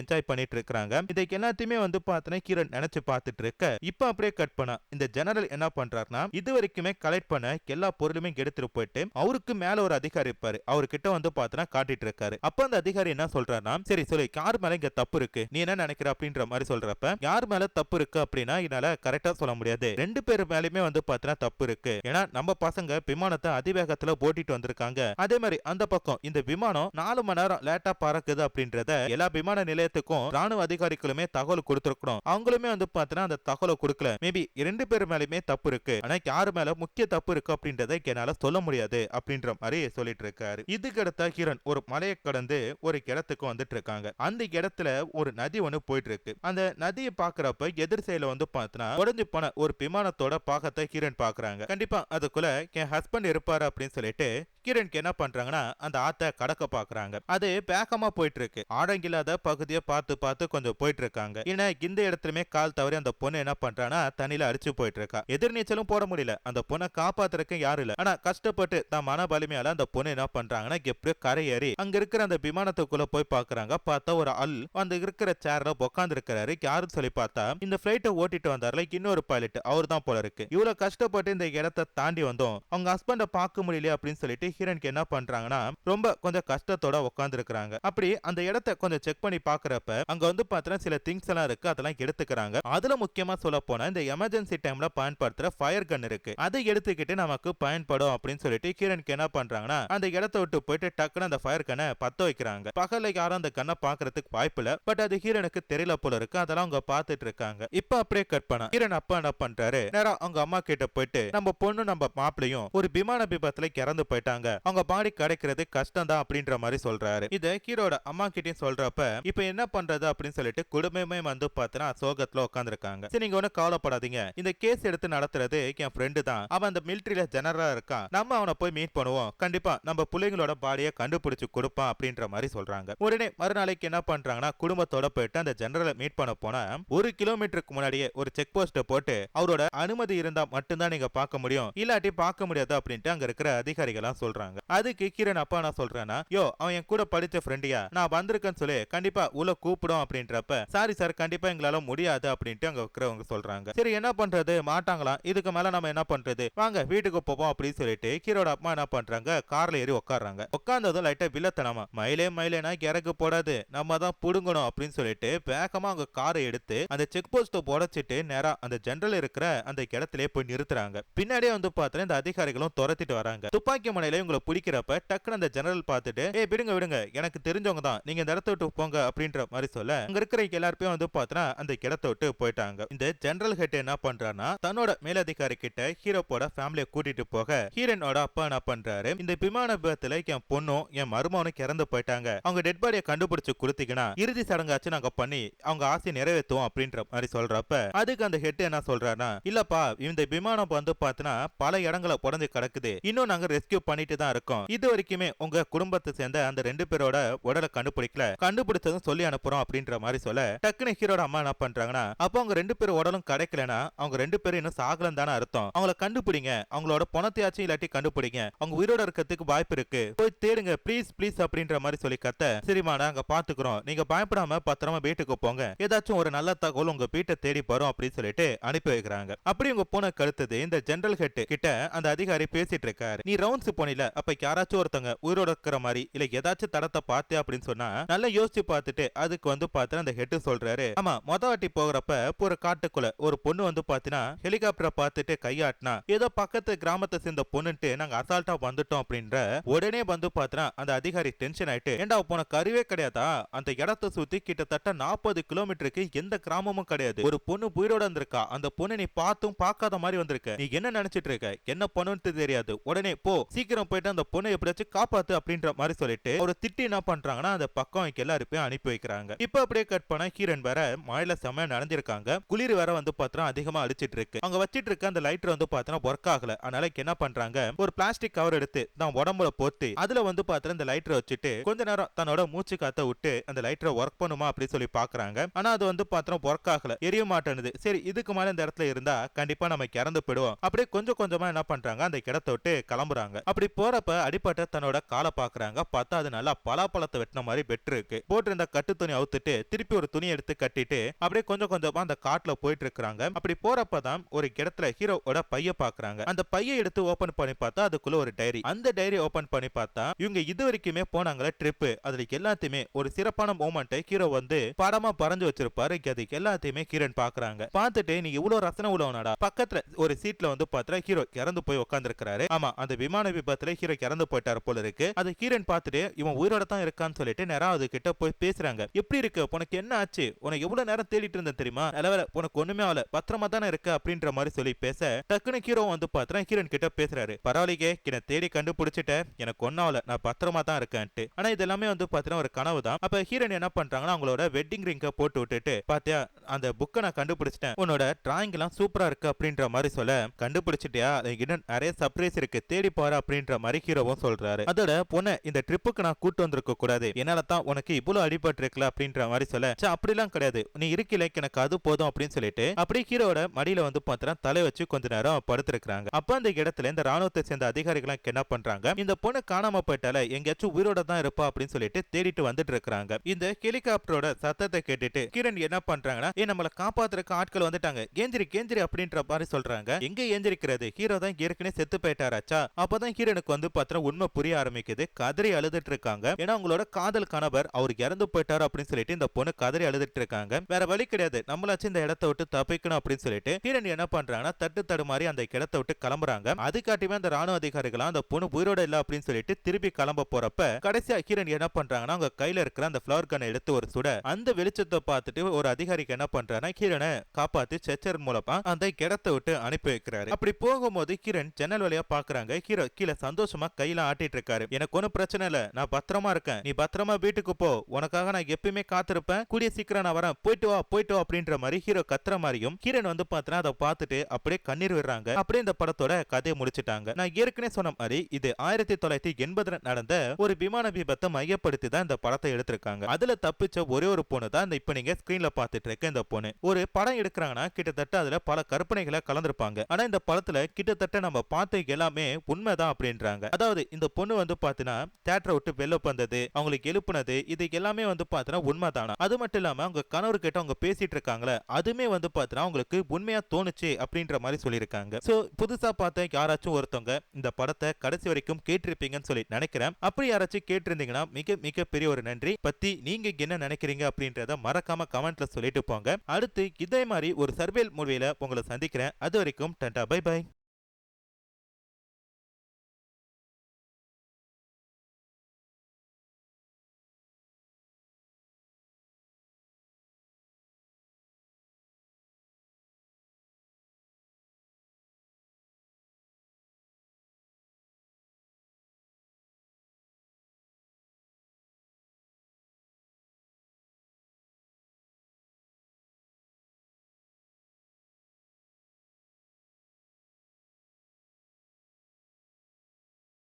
என்ஜாய் பண்ணிட்டு இருக்காங்க இதுக்கு எல்லாத்தையுமே வந்து பார்த்தோன்னா கிரண் நினைச்சு பார்த்துட்டு இருக்க. இப்போ அப்படியே கட் பண்ண இந்த ஜெனரல் என்ன பண்றாருன்னா இது வரைக்குமே கலெக்ட் பண்ண எல்லா பொருளுமே எடுத்துட்டு போயிட்டு அவருக்கு மேல ஒரு அதிகாரி இருப்பாரு. அவர்கிட்ட வந்து பார்த்தோன்னா காட்டிட்டு இருக்காரு. அப்ப அந்த அதிகாரி என்ன சொல்றாருன்னா சரி சொல்லி யார் மேல இங்க தப்பு இருக்கு? நீ என்ன நினைக்கிற? அப்படின்ற மாதிரி சொல்றப்ப யார் மேல தப்பு இருக்கு? அப்படின்னா என்னால கரெக்டா சொல்ல முடியாது. ரெண்டு பேர் மேலயுமே வந்து பார்த்தோன்னா தப்பு இருக்கு. ஏன்னா நம்ம பசங்க விமானத்தை அதிவேகத்துல ஓட்டிட்டு வந்திருக்காங்க. அதே மாதிரி அந்த பக்கம் இந்த விமானம் நாலு மணி நேரம் லேட்டா பறக்குது அப்படின்றத எல்லா விமான நிலையத்துக்கும் ராணுவ அதிகாரிகளுமே தகவல் கொடுத்திருக்கணும். அவங்களுமே வந்து பாத்தீங்கன்னா அந்த தகவலை கொடுக்கல. மேபி ரெண்டு பேர் மேலயுமே தப்பு இருக்கு. ஆனா யாரு மேல முக்கிய தப்பு இருக்கு அப்படின்றத என்னால சொல்ல முடியாது அப்படின்ற மாதிரி சொல்லிட்டு இருக்காரு. இதுக்கடுத்த ஹிரன் ஒரு மலையை கடந்து ஒரு இடத்துக்கு வந்துட்டு இருக்காங்க. அந்த இடத்துல ஒரு நதி ஒண்ணு போயிட்டு இருக்கு. அந்த நதியை பாக்குறப்ப எதிர் சைடுல வந்து பார்த்தனா உடஞ்சு போன ஒரு விமானத்தோட பாகத்தை ஹீரன் பாக்குறாங்க. கண்டிப்பா அதுக்குள்ள என் ஹஸ்பண்ட் இருப்பாரு அப்படின்னு சொல்லிட்டு கிரண்க்கு என்ன பண்றாங்கன்னா அந்த ஆத்த கடக்க பாக்குறாங்க. அது வேகமா போயிட்டு இருக்கு ஆழங்கில்லாத பகுதியை பார்த்து பார்த்து கொஞ்சம் போயிட்டு இருக்காங்க ஏன்னா இந்த இடத்துலயுமே கால் தவறி அந்த பொண்ணு என்ன பண்றான்னா தண்ணியில அடிச்சு போயிட்டு இருக்கா எதிர்நீச்சலும் போட முடியல. அந்த பொண்ணை காப்பாத்துறதுக்கு யாரும் இல்ல. ஆனா கஷ்டப்பட்டு தான் மன வலிமையால அந்த பொண்ணு என்ன பண்றாங்கன்னா எப்படியோ கரையேறி அங்க இருக்கிற அந்த விமானத்துக்குள்ள போய் பாக்குறாங்க. பார்த்தா ஒரு அல் அந்த இருக்கிற சேர்ல உட்கார்ந்து இருக்கிறாரு யாருன்னு சொல்லி பார்த்தா இந்த பிளைட்டை ஓட்டிட்டு வந்தாருல இன்னொரு பைலட் அவர் தான் போல இருக்கு. இவ்வளவு கஷ்டப்பட்டு இந்த இடத்தை தாண்டி வந்தோம். அவங்க ஹஸ்பண்ட பார்க்க முடியல அப்படின்னு சொல்லிட்டு ஹீரனுக்கு என்ன பண்றாங்கன்னா ரொம்ப கொஞ்சம் கஷ்டத்தோட உட்கார்ந்து இருக்கிறாங்க அப்படி அந்த இடத்த கொஞ்சம் செக் பண்ணி பாக்குறப்ப அங்க வந்து பாத்திரம் சில திங்ஸ் எல்லாம் இருக்கு அதெல்லாம் எடுத்துக்கிறாங்க. அதுல முக்கியமா சொல்ல போனா இந்த எமர்ஜென்சி டைம்ல பயன்படுத்துற ஃபயர் கன் இருக்கு. அதை எடுத்துக்கிட்டு நமக்கு பயன்படும் அப்படின்னு சொல்லிட்டு ஹீரனுக்கு என்ன பண்றாங்கன்னா அந்த இடத்த விட்டு போயிட்டு டக்குன்னு அந்த ஃபயர் கண்ணை பத்த வைக்கிறாங்க. பகல்ல யாரும் அந்த கண்ணை பாக்குறதுக்கு வாய்ப்பு இல்ல. பட் அது ஹீரனுக்கு தெரியல போல இருக்கு. அதெல்லாம் அவங்க பாத்துட்டு இருக்காங்க. இப்ப அப்படியே கட் பண்ண ஹீரன் அப்பா என்ன பண்றாரு? நேரா அவங்க அம்மா கிட்ட போயிட்டு நம்ம பொண்ணு நம்ம மாப்பிளையும் ஒரு விமான விபத்துல இறந்து போயிட்டாங்க. அவங்க பாடி கிடைக்கிறது கஷ்டம் தான் அப்படின்ற மாதிரி சொல்றாரு. இத ஹீரோட அம்மா கிட்டயும் சொல்றப்ப இப்ப என்ன பண்றது? அப்படின்னு சொல்லிட்டு குடும்பமே வந்து பாத்தீங்கன்னா சோகத்துல உட்காந்துருக்காங்க சரி நீங்க ஒன்னும் கவலைப்படாதீங்க. இந்த கேஸ் எடுத்து நடத்துறது என் ஃப்ரெண்டு தான். அவன் அந்த மிலிட்ரியில ஜெனரலா இருக்கான். நம்ம அவனை போய் மீட் பண்ணுவோம். கண்டிப்பா நம்ம பிள்ளைங்களோட பாடியை கண்டுபிடிச்சு கொடுப்பான் அப்படின்ற மாதிரி சொல்றாங்க. உடனே மறுநாளைக்கு என்ன பண்றாங்கன்னா குடும்பத்தோட போயிட்டு அந்த ஜெனரலை மீட் பண்ண போனா ஒரு கிலோமீட்டருக்கு முன்னாடியே ஒரு செக் போஸ்ட் போட்டு அவரோட அனுமதி இருந்தா மட்டும்தான் நீங்க பார்க்க முடியும். இல்லாட்டி பார்க்க முடியாது அப்படின்ட்டு அங்க இருக்கிற அதிகாரிகள் சொல்றாங்க. அதுக்கு கிரண் அப்பா நான் சொல்றேன்னா யோ அவன் என் கூட படிச்ச ஃப்ரெண்டியா நான் வந்திருக்கேன்னு சொல்லி கண்டிப்பா உள்ள கூப்பிடும் அப்படின்றப்ப சாரி சார் கண்டிப்பா எங்களால முடியாது அப்படின்ட்டு அங்க இருக்கிறவங்க சொல்றாங்க. சரி என்ன பண்றது? மாட்டாங்களாம் இதுக்கு மேல நம்ம என்ன பண்றது? வாங்க வீட்டுக்கு போவோம் அப்படின்னு சொல்லிட்டு கீரோட அப்பா என்ன பண்றாங்க? கார்ல ஏறி உட்காடுறாங்க உட்கார்ந்ததும் லைட்டா வில்லத்தனமா மயிலே மயிலேனா இறக்கு போடாது நம்ம தான் புடுங்கணும் அப்படின்னு சொல்லிட்டு வேகமா அவங்க காரை எடுத்து அந்த செக் போஸ்ட் உடச்சிட்டு நேரா அந்த ஜென்ரல் இருக்கிற அந்த இடத்துல போய் நிறுத்துறாங்க. பின்னாடியே வந்து பார்த்தா இந்த அதிகாரிகளும் துரத்திட்டு வராங்க. துப்பாக்கி முனையில உங்களை பிடிக்கிறப்ப டக்குன்னு அந்த ஜெனரல் பார்த்துட்டு ஏ விடுங்க விடுங்க. எனக்கு தெரிஞ்சவங்க தான். நீங்க இந்த இடத்த விட்டு போங்க அப்படின்ற மாதிரி சொல்ல அங்க இருக்கிற எல்லாருமே வந்து பார்த்தா அந்த இடத்த விட்டு போயிட்டாங்க. இந்த ஜெனரல் ஹெட் என்ன பண்றான்னா தன்னோட மேலதிகாரி கிட்ட ஹீரோப்போட ஃபேமிலியை கூட்டிட்டு போக ஹீரோனோட அப்பா என்ன பண்றாரு இந்த விமான விபத்துல என் பொண்ணும் என் மருமகனும் இறந்து போயிட்டாங்க. அவங்க டெட் பாடியை கண்டுபிடிச்சு கொடுத்தீங்கன்னா இறுதி சடங்காச்சு நாங்க பண்ணி அவங்க ஆசையை நிறைவேற்றுவோம் அப்படின்ற மாதிரி சொல்றப்ப அதுக்கு அந்த ஹெட் என்ன சொல்றாருன்னா இல்லப்பா இந்த விமானம் வந்து பார்த்தனா பல இடங்களை புடஞ்சு கிடக்குது. இன்னும் நாங்க ரெஸ்கியூ பண்ணிட்டு தான் இருக்கும். இது வரைக்குமே உங்க குடும்பத்தை சேர்ந்த அந்த ரெண்டு பேரோட உடலை கண்டுபிடிக்கல. கண்டுபிடிச்சதும் சொல்லி அனுப்புறோம் அப்படின்ற மாதிரி சொல்ல டக்குனு ஹீரோட அம்மா என்ன பண்றாங்கன்னா அப்போ அவங்க ரெண்டு பேரும் உடலும் கிடைக்கலனா அவங்க ரெண்டு பேரும் இன்னும் சாகலம் தானே அர்த்தம். அவங்கள கண்டுபிடிங்க. அவங்களோட பணத்தையாச்சும் இல்லாட்டி கண்டுபிடிங்க. அவங்க உயிரோட இருக்கிறதுக்கு வாய்ப்பு இருக்கு. போய் தேடுங்க. ப்ளீஸ் ப்ளீஸ் அப்படின்ற மாதிரி சொல்லி கத்த சரிமா நாங்க பாத்துக்கிறோம். நீங்க பயப்படாம பத்திரமா வீட்டுக்கு போங்க. ஏதாச்சும் ஒரு நல்ல தகவல் உங்க வீட்டை தேடி போறோம் அப்படின்னு சொல்லிட்டு அனுப்பி வைக்கிறாங்க. அப்படி உங்க போன கழுத்தது இந்த ஜெனரல் ஹெட் கிட்ட அந்த அதிகாரி பேசிட்டு இருக்காரு. நீ ரவுண்ட்ஸ் இல்ல. அப்ப யாராச்சும் ஒருத்தங்க உயிரோட இருக்கிற மாதிரி இல்ல ஏதாச்சும் தடத்தை பார்த்தே அப்படின்னு சொன்னா நல்லா யோசிச்சு பார்த்துட்டு அதுக்கு வந்து பாத்தீங்கன்னா அந்த ஹெட் சொல்றாரு. ஆமா மொத வாட்டி போகிறப்ப ஒரு காட்டுக்குள்ள ஒரு பொண்ணு வந்து பாத்தீங்கன்னா ஹெலிகாப்டரை பார்த்துட்டு கையாட்டினா ஏதோ பக்கத்து கிராமத்தை சேர்ந்த பொண்ணுட்டு நாங்க அசால்ட்டா வந்துட்டோம் அப்படின்ற உடனே வந்து பாத்தீங்கன்னா அந்த அதிகாரி டென்ஷன் ஆயிட்டு ஏண்டா போன கருவே கிடையாதா? அந்த இடத்தை சுத்தி கிட்டத்தட்ட நாற்பது கிலோமீட்டருக்கு எந்த கிராமமும் கிடையாது. ஒரு பொண்ணு உயிரோட வந்திருக்கா அந்த பொண்ணு நீ பார்த்தும் பார்க்காத மாதிரி வந்திருக்க. நீ என்ன நினைச்சிட்டு இருக்க? என்ன பண்ணுன்னு தெரியாது. உடனே போ. சீக்கிரம் போயிட்டு அந்த பொண்ணை எப்படியாச்சும் காப்பாத்து அப்படின்ற மாதிரி சொல்லிட்டு ஒரு திட்டி என்ன பண்றாங்கன்னா அந்த பக்கம் எல்லாருமே அனுப்பி வைக்கிறாங்க. இப்ப அப்படியே கட் பண்ண ஹீரன் வேற மழையில செம்ம நடந்திருக்காங்க குளிர் வேற வந்து பாத்திரம் அதிகமா அடிச்சிட்டு இருக்கு. அவங்க வச்சிட்டு இருக்க அந்த லைட்டர் வந்து பாத்திரம் ஒர்க் ஆகல. அதனால என்ன பண்றாங்க ஒரு பிளாஸ்டிக் கவர் எடுத்து தான் உடம்புல போட்டு அதுல வந்து பாத்திரம் இந்த லைட்டரை வச்சுட்டு கொஞ்ச நேரம் தன்னோட மூச்சு காத்த விட்டு அந்த லைட்டரை ஒர்க் பண்ணுமா அப்படின்னு சொல்லி பாக்குறாங்க. ஆனா அது வந்து பாத்திரம் ஒர்க் ஆகல. எரிய மாட்டேனுது சரி இதுக்கு மேல இந்த இடத்துல இருந்தா கண்டிப்பா நம்ம இறந்து போயிடுவோம். அப்படியே கொஞ்சம் கொஞ்சமா என்ன பண்றாங்க அந்த இடத்த விட்டு கிளம்புறாங்க. அப்படி போறப்ப அடிப்பட்ட தன்னோட காலை பாக்குறாங்க. பார்த்தா அது நல்லா பலாப்பழத்தை வெட்டின மாதிரி வெட்டு இருக்கு. போட்டிருந்த கட்டு துணி அவுத்துட்டு திருப்பி ஒரு துணி எடுத்து கட்டிட்டு அப்படியே கொஞ்சம் கொஞ்சமா அந்த காட்டுல போயிட்டு இருக்காங்க. அப்படி போறப்பதான் ஒரு இடத்துல ஹீரோவோட பைய பாக்குறாங்க. அந்த பைய எடுத்து ஓபன் பண்ணி பார்த்தா அதுக்குள்ள ஒரு டைரி அந்த டைரி ஓபன் பண்ணி பார்த்தா இவங்க இது வரைக்குமே போனாங்களே ட்ரிப் அதுல எல்லாத்தையுமே ஒரு சிறப்பான மூமெண்ட் ஹீரோ வந்து படமா பறஞ்சு வச்சிருப்பாரு. அதுக்கு எல்லாத்தையுமே கிரண் பாக்குறாங்க. பார்த்துட்டு நீ இவ்வளவு ரசனை உள்ளவனாடா. பக்கத்துல ஒரு சீட்ல வந்து பார்த்தா ஹீரோ இறந்து போய் உட்கார்ந்து ஆமா அந்த விமான நேரத்துல ஹீரோ இறந்து போயிட்டாரு போல இருக்கு. அது ஹீரோன் பார்த்துட்டு இவன் உயிரோட தான் இருக்கான்னு சொல்லிட்டு நேரம் அது கிட்ட போய் பேசுறாங்க. எப்படி இருக்கு? உனக்கு என்ன ஆச்சு? உனக்கு எவ்வளவு நேரம் தேடிட்டு இருந்தேன் தெரியுமா? நல்லவேளை உனக்கு ஒண்ணுமே ஆகல. பத்திரமா தானே இருக்க? அப்படின்ற மாதிரி சொல்லி பேச டக்குன்னு ஹீரோ வந்து பார்த்தா ஹீரோன் கிட்ட பேசுறாரு. பரவாயில்லையே என்னை தேடி கண்டுபிடிச்சிட்டேன் எனக்கு ஒன்னாவல நான் பத்திரமா தான் இருக்கேன்ட்டு. ஆனா இது எல்லாமே வந்து பாத்தீங்கன்னா ஒரு கனவு தான். அப்ப ஹீரோன் என்ன பண்றாங்கன்னா அவங்களோட வெட்டிங் ரிங்க போட்டு விட்டுட்டு பாத்தியா அந்த புக்கை நான் கண்டுபிடிச்சிட்டேன். உன்னோட டிராயிங் எல்லாம் சூப்பரா இருக்கு. அப்படின்ற மாதிரி சொல்ல கண்டுபிடிச்சிட்டியா? இன்னும் நிறைய சர்ப்ரைஸ் இருக்கு. தேடி பாரு. அப்படின்ற மாதிரி மறைக்கிறவும் சொல்றாரு. அதோட பொண்ணை இந்த ட்ரிப்புக்கு நான் கூட்டு வந்திருக்க கூடாது. என்னால தான் உனக்கு இவ்வளவு அடிபட்டு இருக்கல அப்படின்ற மாதிரி சொல்ல அப்படிலாம் கிடையாது. நீ இருக்கல எனக்கு அது போதும் அப்படின்னு சொல்லிட்டு அப்படியே ஹீரோட மடியில வந்து பார்த்தா தலை வச்சு கொஞ்ச நேரம் படுத்திருக்காங்க அப்ப அந்த இடத்துல இந்த ராணுவத்தை சேர்ந்த அதிகாரிகள் என்ன பண்றாங்க இந்த பொண்ணு காணாம போயிட்டால எங்கேயாச்சும் உயிரோட தான் இருப்பா அப்படின்னு சொல்லிட்டு தேடிட்டு வந்துட்டு இருக்காங்க இந்த ஹெலிகாப்டரோட சத்தத்தை கேட்டுட்டு கிரண் என்ன பண்றாங்கன்னா ஏ நம்மள காப்பாத்துறதுக்கு ஆட்கள் வந்துட்டாங்க. ஏந்திரி கேந்திரி அப்படின்ற மாதிரி சொல்றாங்க. எங்க ஏந்திரிக்கிறது? ஹீரோ தான் ஏற்கனவே செத்து போயிட்டாராச்சா அப்பதான் ஹீரோனுக்கு வந்து பார்த்தீங்கன்னா உண்மை புரிய ஆரம்பிக்குது. கதறி அழுதுட்டு இருக்காங்க ஏன்னா அவங்களோட காதல் கணவர் அவர் இறந்து போயிட்டாரு அப்படின்னு சொல்லிட்டு இந்த பொண்ணு கதறி அழுதுட்டு இருக்காங்க வேற வழி கிடையாது. நம்மளாச்சும் இந்த இடத்த விட்டு தப்பிக்கணும் அப்படின்னு சொல்லிட்டு கீரன் என்ன பண்றாங்கன்னா தட்டு தடுமாறி அந்த இடத்த விட்டு கிளம்புறாங்க. அதுக்காட்டியுமே அந்த ராணுவ அதிகாரிகளா அந்த பொண்ணு உயிரோட இல்ல அப்படின்னு சொல்லிட்டு திருப்பி கிளம்ப போறப்ப கடைசியா கீரன் என்ன பண்றாங்கன்னா அவங்க கையில இருக்கிற அந்த பிளவர் கன் எடுத்து ஒரு சுட அந்த வெளிச்சத்தை பார்த்துட்டு ஒரு அதிகாரிக்கு என்ன பண்றாங்கன்னா கீரனை காப்பாத்தி செச்சர் மூலமா அந்த இடத்த விட்டு அனுப்பி வைக்கிறாரு. அப்படி போகும்போது கிரண் ஜன்னல் வழியா பாக்குறாங்க. ஹீரோ கீழே சந்தோஷமா கையில ஆட்டிட்டு இருக்காரு எனக்கு ஒன்றும் பிரச்சனை இல்ல. நான் பத்திரமா இருக்கேன். நீ பத்திரமா வீட்டுக்கு போ. உனக்காக நான் எப்பயுமே காத்திருப்பேன். கூடிய சீக்கிரம் நான் வரேன். போயிட்டு வா போயிட்டு வா அப்படின்ற மாதிரி ஹீரோ கத்துற மாதிரியும் ஹீரன் வந்து பார்த்தா அதை பார்த்துட்டு அப்படியே கண்ணீர் விடுறாங்க. அப்படியே இந்த படத்தோட கதையை முடிச்சிட்டாங்க. நான் ஏற்கனவே சொன்ன மாதிரி இது ஆயிரத்தி தொள்ளாயிரத்தி எண்பதுல நடந்த ஒரு விமான விபத்தை மையப்படுத்தி தான் இந்த படத்தை எடுத்திருக்காங்க. அதுல தப்பிச்ச ஒரே ஒரு பொண்ணு தான் இந்த இப்ப நீங்க ஸ்கிரீன்ல பார்த்துட்டு இருக்க இந்த பொண்ணு. ஒரு படம் எடுக்கிறாங்கன்னா கிட்டத்தட்ட அதுல பல கற்பனைகளை கலந்திருப்பாங்க. ஆனா இந்த படத்துல கிட்டத்தட்ட நம்ம பார்த்த எல்லாமே உண்மைதான் அப்படின்றாங்க அதாவது இந்த பொண்ணு வந்து பாத்தீங்கன்னா தேட்டரை விட்டு வெளில வந்தது அவங்களுக்கு எழுப்புனது இது எல்லாமே வந்து பாத்தீங்கன்னா உண்மைதானா? அது மட்டும் இல்லாம அவங்க கணவர் கிட்ட அவங்க பேசிட்டு இருக்காங்களே அதுமே வந்து பாத்தீங்கன்னா அவங்களுக்கு உண்மையா தோணுச்சு அப்படின்ற மாதிரி சொல்லியிருக்காங்க. சோ புதுசா பார்த்த யாராச்சும் ஒருத்தவங்க இந்த படத்தை கடைசி வரைக்கும் கேட்டிருப்பீங்கன்னு சொல்லி நினைக்கிறேன். அப்படி யாராச்சும் கேட்டிருந்தீங்கன்னா மிக மிக பெரிய ஒரு நன்றி. பத்தி நீங்க என்ன நினைக்கிறீங்க அப்படின்றத மறக்காம கமெண்ட்ல சொல்லிட்டு போங்க. அடுத்து இதே மாதிரி ஒரு சர்வேல் மூவியில உங்களை சந்திக்கிறேன். அது வரைக்கும் டண்டா பை பை.